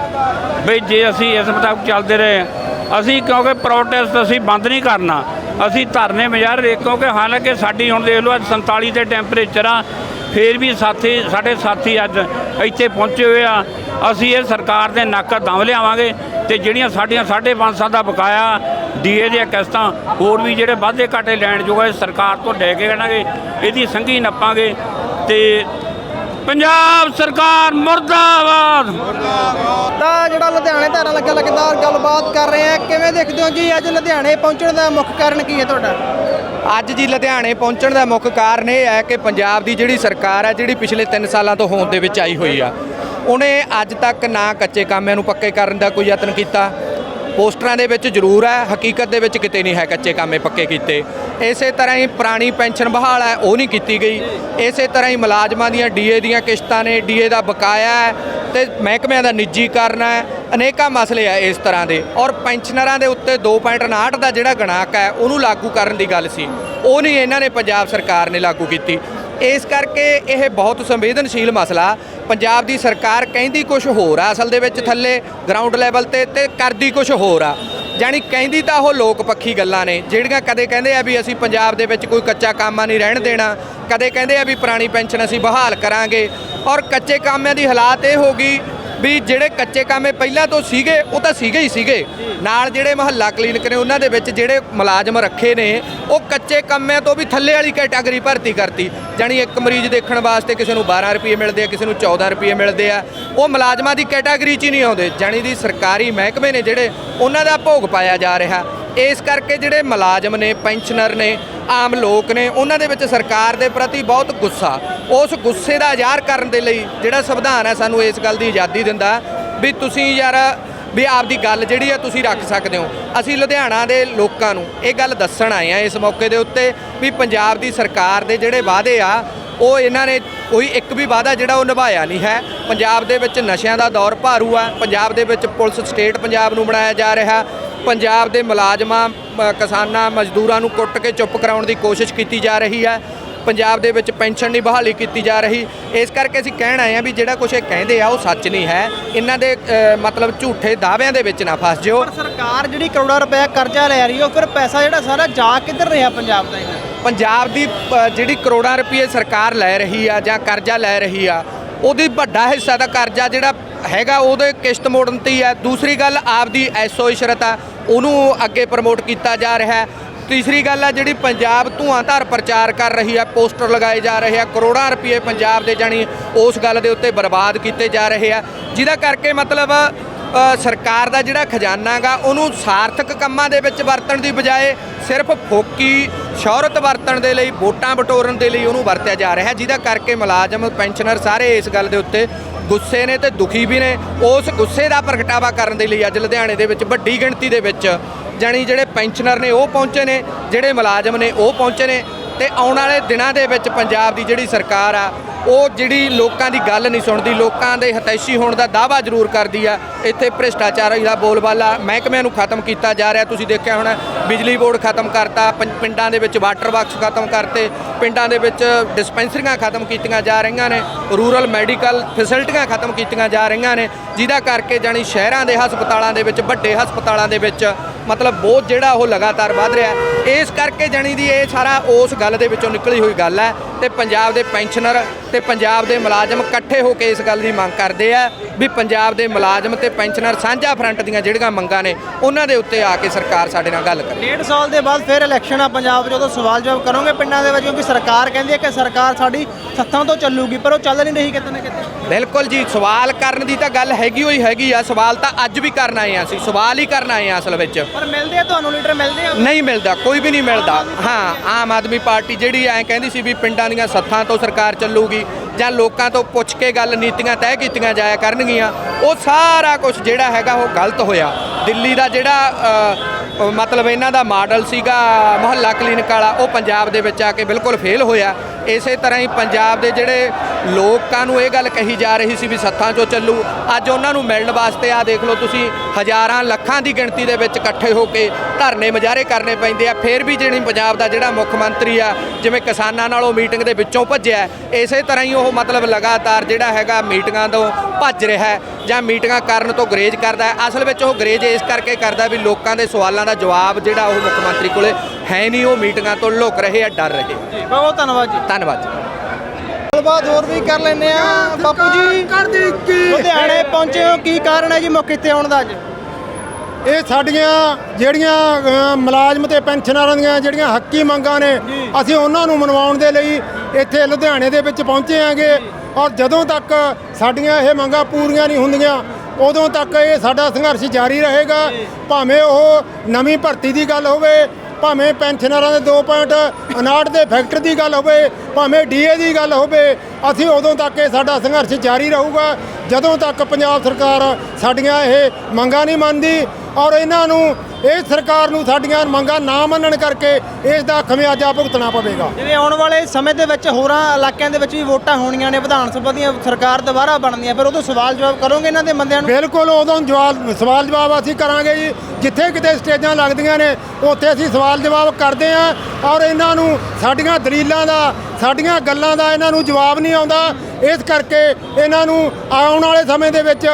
Speaker 8: ਵੀ ਜੇ ਅਸੀਂ ਇਸ ਮੁਤਾਬਕ ਚੱਲਦੇ ਰਹੇ ਅਸੀਂ ਕਿਉਂਕਿ ਪ੍ਰੋਟੈਸਟ ਅਸੀਂ ਬੰਦ ਨਹੀਂ ਕਰਨਾ, ਅਸੀਂ ਧਰਨੇ ਮਜਾਰ ਕਿਉਂਕਿ ਹਾਲਾਂਕਿ ਸਾਡੀ ਹੁਣ ਦੇਖ ਲਓ ਅੱਜ 47 ਦੇ ਟੈਂਪਰੇਚਰ ਆ, ਫੇਰ ਵੀ ਸਾਥੀ, ਸਾਡੇ ਸਾਥੀ ਅੱਜ ਇੱਥੇ ਪਹੁੰਚੇ ਹੋਏ ਆ, ਅਸੀਂ ਇਹ ਸਰਕਾਰ ਦੇ ਨੱਕ ਦਮ ਲਿਆਵਾਂਗੇ ਤੇ ਜਿਹੜੀਆਂ ਸਾਡੀਆਂ 5.5 ਸਾਲ ਦਾ ਬਕਾਇਆ ਡੀਏ ਦੀਆਂ ਕਿਸ਼ਤਾਂ, ਹੋਰ ਵੀ ਜਿਹੜੇ ਵਾਧੇ ਘਾਟੇ ਲੈਣ ਜੋਗਾ ਇਹ ਸਰਕਾਰ ਤੋਂ ਲੈ ਕੇ ਕਰਾਂਗੇ ਇਹਦੀ ਸੰਘੀ ਨੱਪਾਂਗੇ ਤੇ ਪੰਜਾਬ ਸਰਕਾਰ ਮੁਰਦਾਬਾਦ।
Speaker 2: ਤਾਂ ਜਿਹੜਾ ਲੁਧਿਆਣੇ ਧਾਰਾਂ ਲੱਗਾ ਲਗਾਤਾਰ ਗੱਲਬਾਤ ਕਰ ਰਹੇ ਆ ਕਿਵੇਂ ਦੇਖਦੇ ਹੋ ਜੀ ਅੱਜ ਲੁਧਿਆਣੇ ਪਹੁੰਚਣ ਦਾ ਮੁੱਖ ਕਾਰਨ ਕੀ ਹੈ ਤੁਹਾਡਾ?
Speaker 5: ਅੱਜ ਜੀ ਲੁਧਿਆਣੇ ਪਹੁੰਚਣ ਦਾ ਮੁੱਖ ਕਾਰਨ ਇਹ ਹੈ ਕਿ ਪੰਜਾਬ ਦੀ ਜਿਹੜੀ ਸਰਕਾਰ ਹੈ ਜਿਹੜੀ ਪਿਛਲੇ 3 ਸਾਲਾਂ ਤੋਂ ਹੋਂਦ ਦੇ ਵਿੱਚ ਆਈ ਹੋਈ ਆ ਉਹਨੇ ਅੱਜ ਤੱਕ ਨਾ ਕੱਚੇ ਕਾਮਿਆਂ ਨੂੰ ਪੱਕੇ ਕਰਨ ਦਾ ਕੋਈ ਯਤਨ ਕੀਤਾ ਪੋਸਟਰਾਂ ਦੇ ਵਿੱਚ ਜ਼ਰੂਰ ਹੈ, ਹਕੀਕਤ ਦੇ ਵਿੱਚ ਕਿਤੇ ਨਹੀਂ ਹੈ ਕੱਚੇ ਕਾਮੇ ਪੱਕੇ ਕੀਤੇ। ਇਸੇ ਤਰ੍ਹਾਂ ਹੀ ਪੁਰਾਣੀ ਪੈਨਸ਼ਨ ਬਹਾਲ ਹੈ, ਉਹ ਨਹੀਂ ਕੀਤੀ ਗਈ। ਇਸੇ ਤਰ੍ਹਾਂ ਹੀ ਮੁਲਾਜ਼ਮਾਂ ਦੀਆਂ ਡੀਏ ਦੀਆਂ ਕਿਸ਼ਤਾਂ ਨੇ ਡੀਏ ਦਾ ਬਕਾਇਆ ਹੈ ਤੇ ਮਹਿਕਮਿਆਂ ਦਾ ਨਿੱਜੀਕਰਨ ਹੈ। ਅਨੇਕਾਂ ਮਸਲੇ ਆ ਇਸ ਤਰ੍ਹਾਂ ਦੇ। ਔਰ ਪੈਨਸ਼ਨਰਾਂ ਦੇ ਉੱਤੇ 2.59 ਦਾ ਜਿਹੜਾ ਗਣਾਕ ਹੈ, ਉਹਨੂੰ ਲਾਗੂ ਕਰਨ ਦੀ ਗੱਲ ਸੀ। ਉਹ ਨਹੀਂ, ਇਹਨਾਂ ਨੇ ਪੰਜਾਬ ਸਰਕਾਰ ਨੇ ਲਾਗੂ ਕੀਤੀ। ਇਸ ਕਰਕੇ ਇਹ ਬਹੁਤ ਸੰਵੇਦਨਸ਼ੀਲ ਮਸਲਾ। ਪੰਜਾਬ ਦੀ ਸਰਕਾਰ ਕਹਿੰਦੀ ਕੁਝ ਹੋਰ ਆ ਅਸਲ ਦੇ ਵਿੱਚ ਥੱਲੇ ਗਰਾਊਂਡ ਲੈਵਲ ਤੇ ਤੇ ਕਰਦੀ ਕੁਝ ਹੋਰ ਆ। ਜਾਣੀ ਕਹਿੰਦੀ ਤਾਂ ਉਹ ਲੋਕ ਪੱਖੀ ਗੱਲਾਂ ਨੇ, ਜਿਹੜੀਆਂ ਕਦੇ ਕਹਿੰਦੇ ਆ ਵੀ ਅਸੀਂ ਪੰਜਾਬ ਦੇ ਵਿੱਚ ਕੋਈ ਕੱਚਾ ਕਾਮਾ ਨਹੀਂ ਰਹਿਣ ਦੇਣਾ, ਕਦੇ ਕਹਿੰਦੇ ਆ ਵੀ ਪੁਰਾਣੀ ਪੈਨਸ਼ਨ ਅਸੀਂ ਬਹਾਲ ਕਰਾਂਗੇ। ਔਰ ਕੱਚੇ ਕਾਮਿਆਂ ਦੀ ਹਾਲਾਤ ਇਹ ਹੋ ਗਈ ਵੀ ਜਿਹੜੇ ਕੱਚੇ ਕਾਮੇ ਪਹਿਲਾਂ ਤੋਂ ਸੀਗੇ, ਉਹ ਤਾਂ ਸੀਗੇ ਹੀ ਸੀਗੇ। ਨਾਲ ਜਿਹੜੇ ਮਹੱਲਾ ਕਲੀਨਿਕ ਨੇ, ਉਹਨਾਂ ਦੇ ਵਿੱਚ ਜਿਹੜੇ ਮੁਲਾਜ਼ਮ ਰੱਖੇ ਨੇ, ਉਹ ਕੱਚੇ ਕੰਮਿਆਂ ਤੋਂ ਵੀ ਥੱਲੇ ਵਾਲੀ ਕੈਟਾਗਰੀ ਭਰਤੀ ਕਰਤੀ। ਜਾਣੀ ਇੱਕ ਮਰੀਜ਼ ਦੇਖਣ ਵਾਸਤੇ ਕਿਸੇ ਨੂੰ 12 ਰੁਪਏ ਮਿਲਦੇ ਆ, ਕਿਸੇ ਨੂੰ 14 ਰੁਪਏ ਮਿਲਦੇ ਆ, ਉਹ ਮੁਲਾਜ਼ਮਾਂ ਦੀ ਕੈਟਾਗਰੀ 'ਚ ਹੀ ਨਹੀਂ ਆਉਂਦੇ। ਜਾਣੀ ਦੀ ਸਰਕਾਰੀ ਮਹਿਕਮੇ ਨੇ ਜਿਹੜੇ, ਉਹਨਾਂ ਦਾ ਭੋਗ ਪਾਇਆ ਜਾ ਰਿਹਾ। ਇਸ ਕਰਕੇ ਜਿਹੜੇ ਮੁਲਾਜ਼ਮ ਨੇ, ਪੈਨਸ਼ਨਰ ਨੇ, ਆਮ ਲੋਕ ਨੇ, ਉਹਨਾਂ ਦੇ ਵਿੱਚ ਸਰਕਾਰ ਦੇ ਪ੍ਰਤੀ ਬਹੁਤ ਗੁੱਸਾ। ਉਸ ਗੁੱਸੇ ਦਾ ਇਜ਼ਹਾਰ ਕਰਨ ਦੇ ਲਈ ਜਿਹੜਾ ਸੰਵਿਧਾਨ ਹੈ ਸਾਨੂੰ ਇਸ ਗੱਲ ਦੀ ਆਜ਼ਾਦੀ ਦਿੰਦਾ ਵੀ ਤੁਸੀਂ ਯਾਰ, ਵੀ ਆਪਦੀ ਗੱਲ ਜਿਹੜੀ ਆ ਤੁਸੀਂ ਰੱਖ ਸਕਦੇ ਹੋ। ਅਸੀਂ ਲੁਧਿਆਣਾ ਦੇ ਲੋਕਾਂ ਨੂੰ ਇਹ ਗੱਲ ਦੱਸਣ ਆਏ ਆ ਇਸ ਮੌਕੇ ਦੇ ਉੱਤੇ ਵੀ ਪੰਜਾਬ ਦੀ ਸਰਕਾਰ ਦੇ ਜਿਹੜੇ ਵਾਅਦੇ ਆ, ਉਹ ਇਹਨਾਂ ਨੇ ਕੋਈ ਇੱਕ ਵੀ ਵਾਅਦਾ ਜਿਹੜਾ ਉਹ ਨਿਭਾਇਆ ਨਹੀਂ ਹੈ। ਪੰਜਾਬ ਦੇ ਵਿੱਚ ਨਸ਼ਿਆਂ ਦਾ ਦੌਰ ਭਾਰੂ ਆ। ਪੰਜਾਬ ਦੇ ਵਿੱਚ ਪੁਲਿਸ ਸਟੇਟ ਪੰਜਾਬ ਨੂੰ ਬਣਾਇਆ ਜਾ ਰਿਹਾ। ਪੰਜਾਬ ਦੇ ਮੁਲਾਜ਼ਮਾਂ ਕਿਸਾਨਾਂ ਮਜ਼ਦੂਰਾਂ ਨੂੰ ਕੁੱਟ ਕੇ ਚੁੱਪ ਕਰਾਉਣ ਦੀ ਕੋਸ਼ਿਸ਼ ਕੀਤੀ ਜਾ ਰਹੀ ਹੈ। ਪੰਜਾਬ ਦੇ ਵਿੱਚ ਪੈਨਸ਼ਨ ਨਹੀਂ ਬਹਾਲੀ ਕੀਤੀ ਜਾ ਰਹੀ। ਇਸ ਕਰਕੇ ਅਸੀਂ ਕਹਿਣ ਆਏ ਆ ਵੀ ਜਿਹੜਾ ਕੁਝ ਇਹ ਕਹਿੰਦੇ ਆ ਉਹ ਸੱਚ ਨਹੀਂ ਹੈ। ਇਹਨਾਂ ਦੇ ਮਤਲਬ ਝੂਠੇ ਦਾਅਵਿਆਂ ਦੇ ਵਿੱਚ ਨਾ ਫਸ ਜਿਓ।
Speaker 2: ਪਰ ਸਰਕਾਰ ਜਿਹੜੀ ਕਰੋੜਾਂ ਰੁਪਏ ਕਰਜ਼ਾ ਲੈ ਰਹੀ ਹੈ ਉਹ ਫਿਰ ਪੈਸਾ ਜਿਹੜਾ ਸਾਰਾ ਜਾ ਕਿੱਧਰ ਰਿਹਾ ਪੰਜਾਬ ਦਾ ਇਹਨਾਂ
Speaker 5: ਪੰਜਾਬ ਦੀ ਜਿਹੜੀ ਕਰੋੜਾਂ ਰੁਪਏ ਸਰਕਾਰ ਲੈ ਰਹੀ ਆ ਜਾਂ ਕਰਜ਼ਾ ਲੈ ਰਹੀ ਆ ਉਹਦੀ ਵੱਡਾ ਹਿੱਸਾ ਦਾ ਕਰਜ਼ਾ ਜਿਹੜਾ ਹੈਗਾ ਉਹਦੇ ਕਿਸ਼ਤ ਮੋੜਨ ਤੇ ਹੀ ਹੈ ਦੂਸਰੀ ਗੱਲ ਆਪਦੀ ਐਸਓ ਇਸ਼ਰਤ ਆ। ਉਹਨੂੰ ਅੱਗੇ ਪ੍ਰਮੋਟ ਕੀਤਾ ਜਾ ਰਿਹਾ ਹੈ। ਤੀਸਰੀ ਗੱਲ ਆ ਜਿਹੜੀ ਪੰਜਾਬ ਧੂਆਂਧਾਰ ਪ੍ਰਚਾਰ ਕਰ ਰਹੀ ਹੈ, ਪੋਸਟਰ ਲਗਾਏ ਜਾ ਰਹੇ ਆ, ਕਰੋੜਾਂ ਰੁਪਏ ਪੰਜਾਬ ਦੇ ਜਾਣੀ ਉਸ ਗੱਲ ਦੇ ਉੱਤੇ ਬਰਬਾਦ ਕੀਤੇ ਜਾ ਰਹੇ ਆ। ਜਿਹਦਾ ਕਰਕੇ ਮਤਲਬ ਸਰਕਾਰ ਦਾ ਜਿਹੜਾ ਖਜ਼ਾਨਾ ਗਾ, ਉਹਨੂੰ ਸਾਰਥਕ ਕੰਮਾਂ ਦੇ ਵਿੱਚ ਵਰਤਣ ਦੀ ਬਜਾਏ ਸਿਰਫ ਫੋਕੀ ਸ਼ੌਹਰਤ ਵਰਤਣ ਦੇ ਲਈ, ਵੋਟਾਂ ਬਟੋਰਨ ਦੇ ਲਈ ਉਹਨੂੰ ਵਰਤਿਆ ਜਾ ਰਿਹਾ ਜਿਹਦਾ ਕਰਕੇ ਮੁਲਾਜ਼ਮ, ਪੈਨਸ਼ਨਰ ਸਾਰੇ ਇਸ ਗੱਲ ਦੇ ਉੱਤੇ ਗੁੱਸੇ ਨੇ ਤੇ ਦੁਖੀ ਵੀ ਨੇ। ਉਸ ਗੁੱਸੇ ਦਾ ਪ੍ਰਗਟਾਵਾ ਕਰਨ ਦੇ ਲਈ ਅੱਜ ਲੁਧਿਆਣੇ ਦੇ ਵਿੱਚ ਵੱਡੀ ਗਿਣਤੀ ਦੇ ਵਿੱਚ ਜਾਣੀ ਜਿਹੜੇ ਪੈਨਸ਼ਨਰ ਨੇ ਉਹ ਪਹੁੰਚੇ ਨੇ, ਜਿਹੜੇ ਮੁਲਾਜ਼ਮ ਨੇ ਉਹ ਪਹੁੰਚੇ ਨੇ। ਤੇ ਆਉਣ ਵਾਲੇ ਦਿਨਾਂ ਦੇ ਵਿੱਚ ਪੰਜਾਬ ਦੀ ਜਿਹੜੀ ਸਰਕਾਰ ਆ, ਉਹ ਜਿਹੜੀ ਲੋਕਾਂ ਦੀ ਗੱਲ ਨਹੀਂ ਸੁਣਦੀ, ਲੋਕਾਂ ਦੇ ਹਤੈਸ਼ੀ ਹੋਣ ਦਾ ਦਾਵਾ ਜ਼ਰੂਰ ਕਰਦੀ ਆ। ਇੱਥੇ ਭ੍ਰਿਸ਼ਟਾਚਾਰ ਦਾ ਬੋਲਬਾਲਾ ਮਹਿਕਮਿਆਂ ਨੂੰ ਖਤਮ ਕੀਤਾ ਜਾ ਰਿਹਾ। ਤੁਸੀਂ ਦੇਖਿਆ ਹੋਣਾ, ਬਿਜਲੀ ਬੋਰਡ ਖਤਮ ਕਰਤਾ, ਪੰ- ਪਿੰਡਾਂ ਦੇ ਵਿੱਚ ਵਾਟਰ ਬਾਕਸ ਖਤਮ ਕਰਤੇ, ਪਿੰਡਾਂ ਦੇ ਵਿੱਚ ਡਿਸਪੈਂਸਰੀਆਂ ਖਤਮ ਕੀਤੀਆਂ ਜਾ ਰਹੀਆਂ ਨੇ, ਰੂਰਲ ਮੈਡੀਕਲ ਫੈਸਿਲਿਟੀਆਂ ਖਤਮ ਕੀਤੀਆਂ ਜਾ ਰਹੀਆਂ ਨੇ, ਜਿਹਦਾ ਕਰਕੇ ਜਾਣੀ ਸ਼ਹਿਰਾਂ ਦੇ ਹਸਪਤਾਲਾਂ ਦੇ ਵਿੱਚ, ਵੱਡੇ ਹਸਪਤਾਲਾਂ ਦੇ ਵਿੱਚ ਮਤਲਬ ਬੋਝ ਜਿਹੜਾ ਉਹ ਲਗਾਤਾਰ ਵੱਧ ਰਿਹਾ ਇਸ ਕਰਕੇ ਜਾਣੀ ਦੀ ਇਹ ਸਾਰਾ ਉਸ ਗੱਲ ਦੇ ਵਿੱਚੋਂ ਨਿਕਲੀ ਹੋਈ ਗੱਲ ਹੈ ਤੇ ਪੰਜਾਬ ਦੇ ਪੈਨਸ਼ਨਰ ਤੇ ਪੰਜਾਬ ਦੇ ਮੁਲਾਜ਼ਮ ਇਕੱਠੇ ਹੋ ਕੇ ਇਸ ਗੱਲ ਦੀ ਮੰਗ ਕਰਦੇ ਆ ਵੀ ਪੰਜਾਬ ਦੇ ਮੁਲਾਜ਼ਮ ਤੇ ਪੈਨਸ਼ਨਰ ਸਾਂਝਾ ਫਰੰਟ ਦੀਆਂ ਜਿਹੜੀਆਂ ਮੰਗਾਂ ਨੇ, ਉਹਨਾਂ ਦੇ ਉੱਤੇ ਆ ਕੇ ਸਰਕਾਰ ਸਾਡੇ ਨਾਲ ਗੱਲ ਕਰੇ।
Speaker 2: ਡੇਢ ਸਾਲ ਦੇ ਬਾਅਦ ਫਿਰ ਇਲੈਕਸ਼ਨ ਆ, ਪੰਜਾਬ 'ਚ ਉਦੋਂ ਸਵਾਲ ਜਵਾਬ ਕਰੋਗੇ ਪਿੰਡਾਂ ਦੇ ਵਿੱਚ, ਕਿਉਂਕਿ ਸਰਕਾਰ ਕਹਿੰਦੀ ਹੈ ਕਿ ਸਰਕਾਰ ਸਾਡੀ ਸੱਥਾਂ ਤੋਂ ਚੱਲੂਗੀ ਪਰ ਉਹ ਚੱਲ ਨਹੀਂ ਰਹੀ ਕਿਤੇ ਨਾ ਕਿਤੇ।
Speaker 5: ਬਿਲਕੁਲ ਜੀ ਸਵਾਲ ਕਰਨ ਦੀ ਤਾਂ ਗੱਲ ਹੈਗੀ ਹੋਈ ਹੈਗੀ ਆ ਸਵਾਲ ਤਾਂ ਅੱਜ ਵੀ ਕਰਨ ਆਏ ਆ ਅਸੀਂ ਸਵਾਲ ਹੀ ਕਰਨ ਆਏ ਆ ਅਸਲ ਵਿੱਚ।
Speaker 2: ਪਰ ਮਿਲਦੇ ਆ ਤੁਹਾਨੂੰ ਲੀਡਰ ਮਿਲਦੇ ਆ?
Speaker 5: ਨਹੀਂ ਮਿਲਦਾ ਕੋਈ ਵੀ ਨਹੀਂ ਮਿਲਦਾ। ਹਾਂ ਆਮ ਆਦਮੀ ਪਾਰਟੀ ਜਿਹੜੀ ਐਂ ਕਹਿੰਦੀ ਸੀ ਵੀ ਪਿੰਡਾਂ ਦੀਆਂ ਸੱਥਾਂ ਤੋਂ ਸਰਕਾਰ ਚੱਲੂਗੀ ਜਾਂ ਲੋਕਾਂ ਤੋਂ ਪੁੱਛ ਕੇ ਗੱਲ ਨੀਤੀਆਂ ਤੈਅ ਕੀਤੀਆਂ ਜਾਇਆ ਕਰਨਗੀਆਂ ਉਹ ਸਾਰਾ ਕੁਝ ਜਿਹੜਾ ਹੈਗਾ ਉਹ ਗਲਤ ਹੋਇਆ। ਦਿੱਲੀ ਦਾ ਜਿਹੜਾ ਅ, ਮਤਲਬ ਇਹਨਾਂ ਦਾ ਮਾਡਲ ਸੀਗਾ ਮੁਹੱਲਾ ਕਲੀਨਿਕ ਵਾਲਾ ਉਹ ਪੰਜਾਬ ਦੇ ਵਿੱਚ ਆ ਕੇ ਬਿਲਕੁਲ ਫੇਲ ਹੋਇਆ। ਇਸੇ ਤਰ੍ਹਾਂ ਹੀ ਪੰਜਾਬ ਦੇ ਜਿਹੜੇ ਲੋਕਾਂ ਨੂੰ ਇਹ ਗੱਲ ਕਹੀ ਜਾ ਰਹੀ ਸੀ ਵੀ ਸੱਥਾਂ 'ਚੋਂ ਚੱਲੂ, ਅੱਜ ਉਹਨਾਂ ਨੂੰ ਮਿਲਣ ਵਾਸਤੇ ਆ ਦੇਖ ਲਓ ਤੁਸੀਂ, ਹਜ਼ਾਰਾਂ ਲੱਖਾਂ ਦੀ ਗਿਣਤੀ ਦੇ ਵਿੱਚ ਇਕੱਠੇ ਹੋ ਕੇ ਧਰਨੇ ਮੁਜ਼ਾਹਰੇ ਕਰਨੇ ਪੈਂਦੇ ਆ, ਫਿਰ ਵੀ ਜਿਹੜੀ ਪੰਜਾਬ ਦਾ ਜਿਹੜਾ ਮੁੱਖ ਮੰਤਰੀ ਆ, ਜਿਵੇਂ ਕਿਸਾਨਾਂ ਨਾਲੋਂ ਮੀਟਿੰਗ ਦੇ ਵਿੱਚੋਂ ਭੱਜਿਆ ਇਸੇ ਤਰ੍ਹਾਂ ਹੀ ਉਹ ਮਤਲਬ ਲਗਾਤਾਰ ਜਿਹੜਾ ਹੈਗਾ ਮੀਟਿੰਗਾਂ ਤੋਂ ਭੱਜ ਰਿਹਾ ਹੈ ਜਾਂ ਮੀਟਿੰਗਾਂ ਕਰਨ ਤੋਂ ਗਰੇਜ ਕਰਦਾ ਹੈ। ਅਸਲ ਵਿੱਚ ਉਹ ਗਰੇਜ ਇਸ ਕਰਕੇ ਕਰਦਾ ਵੀ ਲੋਕਾਂ ਦੇ ਸਵਾਲਾਂ ਦਾ ਜਵਾਬ ਜਿਹੜਾ ਉਹ ਮੁੱਖ ਮੰਤਰੀ ਕੋਲੇ ਹੈ ਨਹੀਂ ਉਹ ਮੀਟਿੰਗਾਂ ਤੋਂ ਲੁਕ ਰਹੇ ਆ ਡਰ ਰਹੇ।
Speaker 2: ਜੀ ਬਹੁਤ ਧੰਨਵਾਦ ਜੀ।
Speaker 5: ਧੰਨਵਾਦ ਜੀ।
Speaker 2: ਗੱਲਬਾਤ ਹੋਰ ਵੀ ਕਰ ਲੈਨੇ ਆ ਬਾਪੂ ਜੀ। ਲੁਧਿਆਣੇ ਪਹੁੰਚੇ ਹੋ ਕੀ ਕਾਰਨ ਹੈ ਜੀ ਮੌਕੇ ਤੇ ਆਉਣ ਦਾ ਅੱਜ?
Speaker 9: ਇਹ ਸਾਡੀਆਂ ਜਿਹੜੀਆਂ ਮੁਲਾਜ਼ਮ ਤੇ ਪੈਨਸ਼ਨਰਾਂ ਦੀਆਂ ਜਿਹੜੀਆਂ ਹੱਕੀ ਮੰਗਾਂ ਨੇ ਅਸੀਂ ਉਹਨਾਂ ਨੂੰ ਮਨਵਾਉਣ ਦੇ ਲਈ ਇੱਥੇ ਲੁਧਿਆਣੇ ਦੇ ਵਿੱਚ ਪਹੁੰਚੇ ਆਂਗੇ ਔਰ ਜਦੋਂ ਤੱਕ ਸਾਡੀਆਂ ਇਹ ਮੰਗਾਂ ਪੂਰੀਆਂ ਨਹੀਂ ਹੁੰਦੀਆਂ ਉਦੋਂ ਤੱਕ ਇਹ ਸਾਡਾ ਸੰਘਰਸ਼ ਜਾਰੀ ਰਹੇਗਾ। ਭਾਵੇਂ ਉਹ ਨਵੀਂ ਭਰਤੀ ਦੀ ਗੱਲ ਹੋਵੇ ਭਾਵੇਂ ਪੈਨਸ਼ਨਰਾਂ ਦੇ 2.59 ਦੇ ਫੈਕਟਰ ਦੀ ਗੱਲ ਹੋਵੇ, ਭਾਵੇਂ ਡੀਏ ਦੀ ਗੱਲ ਹੋਵੇ, ਅਸੀਂ ਉਦੋਂ ਤੱਕ ਇਹ ਸਾਡਾ ਸੰਘਰਸ਼ ਜਾਰੀ ਰਹੂਗਾ। ਜਦੋਂ ਤੱਕ ਪੰਜਾਬ ਸਰਕਾਰ ਸਾਡੀਆਂ ਇਹ ਮੰਗਾਂ ਨਹੀਂ ਮੰਨਦੀ ਔਰ ਇਹਨਾਂ ਨੂੰ ਇਹ ਸਰਕਾਰ ਨੂੰ ਸਾਡੀਆਂ ਮੰਗਾਂ ਨਾ ਮੰਨਣ ਕਰਕੇ ਇਸ ਦਾ ਖਮਿਆਜਾ ਭੁਗਤਣਾ ਪਵੇਗਾ।
Speaker 2: ਜਿਵੇਂ ਆਉਣ ਵਾਲੇ ਸਮੇਂ ਦੇ ਵਿੱਚ ਹੋਰਾਂ ਇਲਾਕਿਆਂ ਦੇ ਵਿੱਚ ਵੀ ਵੋਟਾਂ ਹੋਣੀਆਂ ਨੇ ਵਿਧਾਨ ਸਭਾ ਦੀਆਂ ਸਰਕਾਰ ਦੁਬਾਰਾ ਬਣਨੀ ਹੈ ਫਿਰ ਉਦੋਂ ਸਵਾਲ ਜਵਾਬ ਕਰੋਗੇ ਇਹਨਾਂ ਦੇ ਬੰਦਿਆਂ ਨੂੰ?
Speaker 9: ਬਿਲਕੁਲ ਉਦੋਂ ਜਵਾਬ ਸਵਾਲ ਜਵਾਬ ਅਸੀਂ ਕਰਾਂਗੇ ਜੀ। ਜਿੱਥੇ ਕਿਤੇ ਸਟੇਜਾਂ ਲੱਗਦੀਆਂ ਨੇ ਉੱਥੇ ਅਸੀਂ ਸਵਾਲ ਜਵਾਬ ਕਰਦੇ ਹਾਂ ਔਰ ਇਹਨਾਂ ਨੂੰ ਸਾਡੀਆਂ ਦਲੀਲਾਂ ਦਾ ਸਾਡੀਆਂ ਗੱਲਾਂ ਦਾ ਇਹਨਾਂ ਨੂੰ ਜਵਾਬ ਨਹੀਂ ਆਉਂਦਾ। ਇਸ ਕਰਕੇ ਇਹਨਾਂ ਨੂੰ ਆਉਣ ਵਾਲੇ ਸਮੇਂ ਦੇ ਵਿੱਚ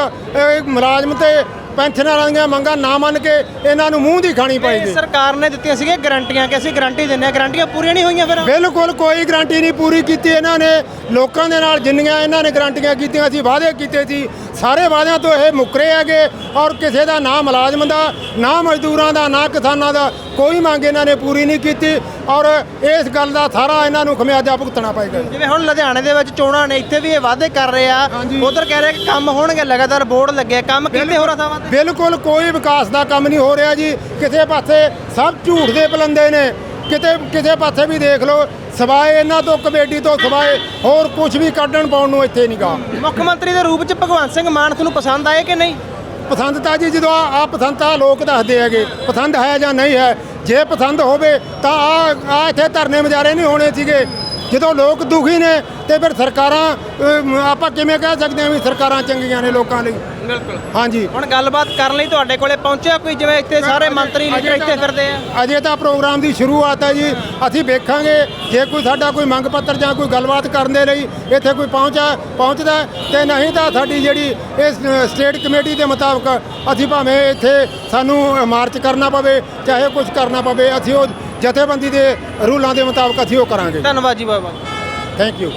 Speaker 9: ਮੁਲਾਜ਼ਮ ਤੇ ਪੈਨਸ਼ਨਰਾਂ ਦੀਆਂ ਮੰਗਾਂ ਨਾ ਮੰਨ ਕੇ ਇਹਨਾਂ ਨੂੰ ਮੂੰਹ ਦੀ ਖਾਣੀ ਪਏਗੀ
Speaker 2: ਸਰਕਾਰ ਨੇ ਦਿੱਤੀਆਂ ਸੀਗੀਆਂ ਗਰੰਟੀਆਂ ਕਿ ਅਸੀਂ ਗਰੰਟੀ ਦਿੰਨੇ ਆ ਗਰੰਟੀਆਂ ਪੂਰੀਆਂ ਨਹੀਂ ਹੋਈਆਂ ਫਿਰ।
Speaker 9: ਬਿਲਕੁਲ ਕੋਈ ਗਾਰੰਟੀ ਨਹੀਂ ਪੂਰੀ ਕੀਤੀ ਇਹਨਾਂ ਨੇ। ਲੋਕਾਂ ਦੇ ਨਾਲ ਜਿੰਨੀਆਂ ਇਹਨਾਂ ਨੇ ਗਾਰੰਟੀਆਂ ਕੀਤੀਆਂ ਸੀ ਵਾਅਦੇ ਕੀਤੇ ਸੀ ਸਾਰੇ ਵਾਅਦਿਆਂ ਤੋਂ ਇਹ ਮੁੱਕਰੇ ਹੈਗੇ। ਔਰ ਕਿਸੇ ਦਾ ਨਾ ਮੁਲਾਜ਼ਮ ਦਾ ਨਾ ਮਜ਼ਦੂਰਾਂ ਦਾ ਨਾ ਕਿਸਾਨਾਂ ਦਾ ਕੋਈ ਮੰਗ ਇਹਨਾਂ ਨੇ ਪੂਰੀ ਨਹੀਂ ਕੀਤੀ। ਔਰ ਇਸ ਗੱਲ ਦਾ ਸਾਰਾ ਇਹਨਾਂ ਨੂੰ ਖਮਿਆਜਾ ਭੁਗਤਣਾ ਪਏਗਾ
Speaker 2: ਜਿਵੇਂ ਹੁਣ ਲੁਧਿਆਣੇ ਦੇ ਵਿੱਚ ਚੋਣਾਂ ਨੇ ਇੱਥੇ ਵੀ ਇਹ ਵਾਅਦੇ ਕਰ ਰਹੇ ਆ। ਉਧਰ ਕਹਿ ਰਹੇ ਕਿ ਕੰਮ ਹੋਣਗੇ ਲਗਾਤਾਰ ਬੋਰਡ ਲੱਗੇ ਕੰਮ ਕਿਤੇ ਹੋ ਰਹਾ ਥਾਵਾਂ ਤੇ?
Speaker 9: ਬਿਲਕੁਲ ਕੋਈ ਵਿਕਾਸ ਦਾ ਕੰਮ ਨਹੀਂ ਹੋ ਰਿਹਾ ਜੀ। ਕਿਸੇ ਪਾਸੇ ਸਭ ਝੂਠ ਦੇ ਪਲੰਦੇ ਨੇ। ਕਿਤੇ ਕਿਸੇ ਪਾਸੇ ਵੀ ਦੇਖ ਲਓ ਸਵਾਏ ਇਹਨਾਂ ਤੋਂ ਕਮੇਟੀ ਤੋਂ ਸਵਾਏ ਹੋਰ ਕੁਝ ਵੀ ਕੱਢਣ ਪਾਉਣ ਨੂੰ ਇੱਥੇ ਨਹੀਂਗਾ
Speaker 2: ਮੁੱਖ ਮੰਤਰੀ ਦੇ ਰੂਪ 'ਚ ਭਗਵੰਤ ਸਿੰਘ ਮਾਨ ਤੁਹਾਨੂੰ ਪਸੰਦ ਆਏ ਕਿ ਨਹੀਂ?
Speaker 9: ਪਸੰਦ ਤਾਂ ਜੀ ਜਦੋਂ ਆ ਪਸੰਦ ਤਾਂ ਲੋਕ ਦੱਸਦੇ ਹੈਗੇ, ਪਸੰਦ ਹੈ ਜਾਂ ਨਹੀਂ ਹੈ, ਜੇ ਪਸੰਦ ਹੋਵੇ ਤਾਂ ਆ ਆ ਇੱਥੇ ਧਰਨੇ ਮੁਜ਼ਾਰੇ ਨਹੀਂ ਹੋਣੇ ਸੀਗੇ। ਜਦੋਂ ਲੋਕ ਦੁਖੀ ਨੇ ਤੇ ਫਿਰ ਸਰਕਾਰਾਂ ਆਪਾਂ ਕਿਵੇਂ ਕਹਿ ਸਕਦੇ ਹਾਂ ਵੀ ਸਰਕਾਰਾਂ ਚੰਗੀਆਂ ਨੇ ਲੋਕਾਂ ਲਈ?
Speaker 2: ਬਿਲਕੁਲ।
Speaker 9: ਹਾਂਜੀ।
Speaker 2: ਹੁਣ ਗੱਲਬਾਤ ਕਰਨ ਲਈ ਤੁਹਾਡੇ ਕੋਲੇ ਪਹੁੰਚਿਆ ਕੋਈ? ਜਿਵੇਂ ਇੱਥੇ ਸਾਰੇ ਮੰਤਰੀ ਲੀਡਰ ਇੱਥੇ ਫਿਰਦੇ ਆ।
Speaker 9: ਅਜੇ ਤਾਂ ਪ੍ਰੋਗਰਾਮ ਦੀ ਸ਼ੁਰੂਆਤ ਹੈ ਜੀ। ਅਸੀਂ ਵੇਖਾਂਗੇ ਜੇ ਕੋਈ ਸਾਡਾ ਕੋਈ ਮੰਗ ਪੱਤਰ ਜਾਂ ਕੋਈ ਗੱਲਬਾਤ ਕਰਨ ਦੇ ਲਈ ਇੱਥੇ ਕੋਈ ਪਹੁੰਚਾ ਪਹੁੰਚਦਾ ਤੇ ਨਹੀਂ ਤਾਂ ਸਾਡੀ ਜਿਹੜੀ ਇਸ ਸਟੇਟ ਕਮੇਟੀ ਦੇ ਮੁਤਾਬਕ ਅਸੀਂ ਭਾਵੇਂ ਇੱਥੇ ਸਾਨੂੰ ਮਾਰਚ ਕਰਨਾ ਪਵੇ ਚਾਹੇ ਕੁਝ ਕਰਨਾ ਪਵੇ ਅਸੀਂ ਉਹ ਜਥੇਬੰਦੀ ਦੇ ਰੂਲਾਂ ਦੇ ਮੁਤਾਬਕ ਅਸੀਂ ਉਹ ਕਰਾਂਗੇ।
Speaker 2: ਧੰਨਵਾਦ ਜੀ ਬਾਬਾ
Speaker 9: ਥੈਂਕ ਯੂ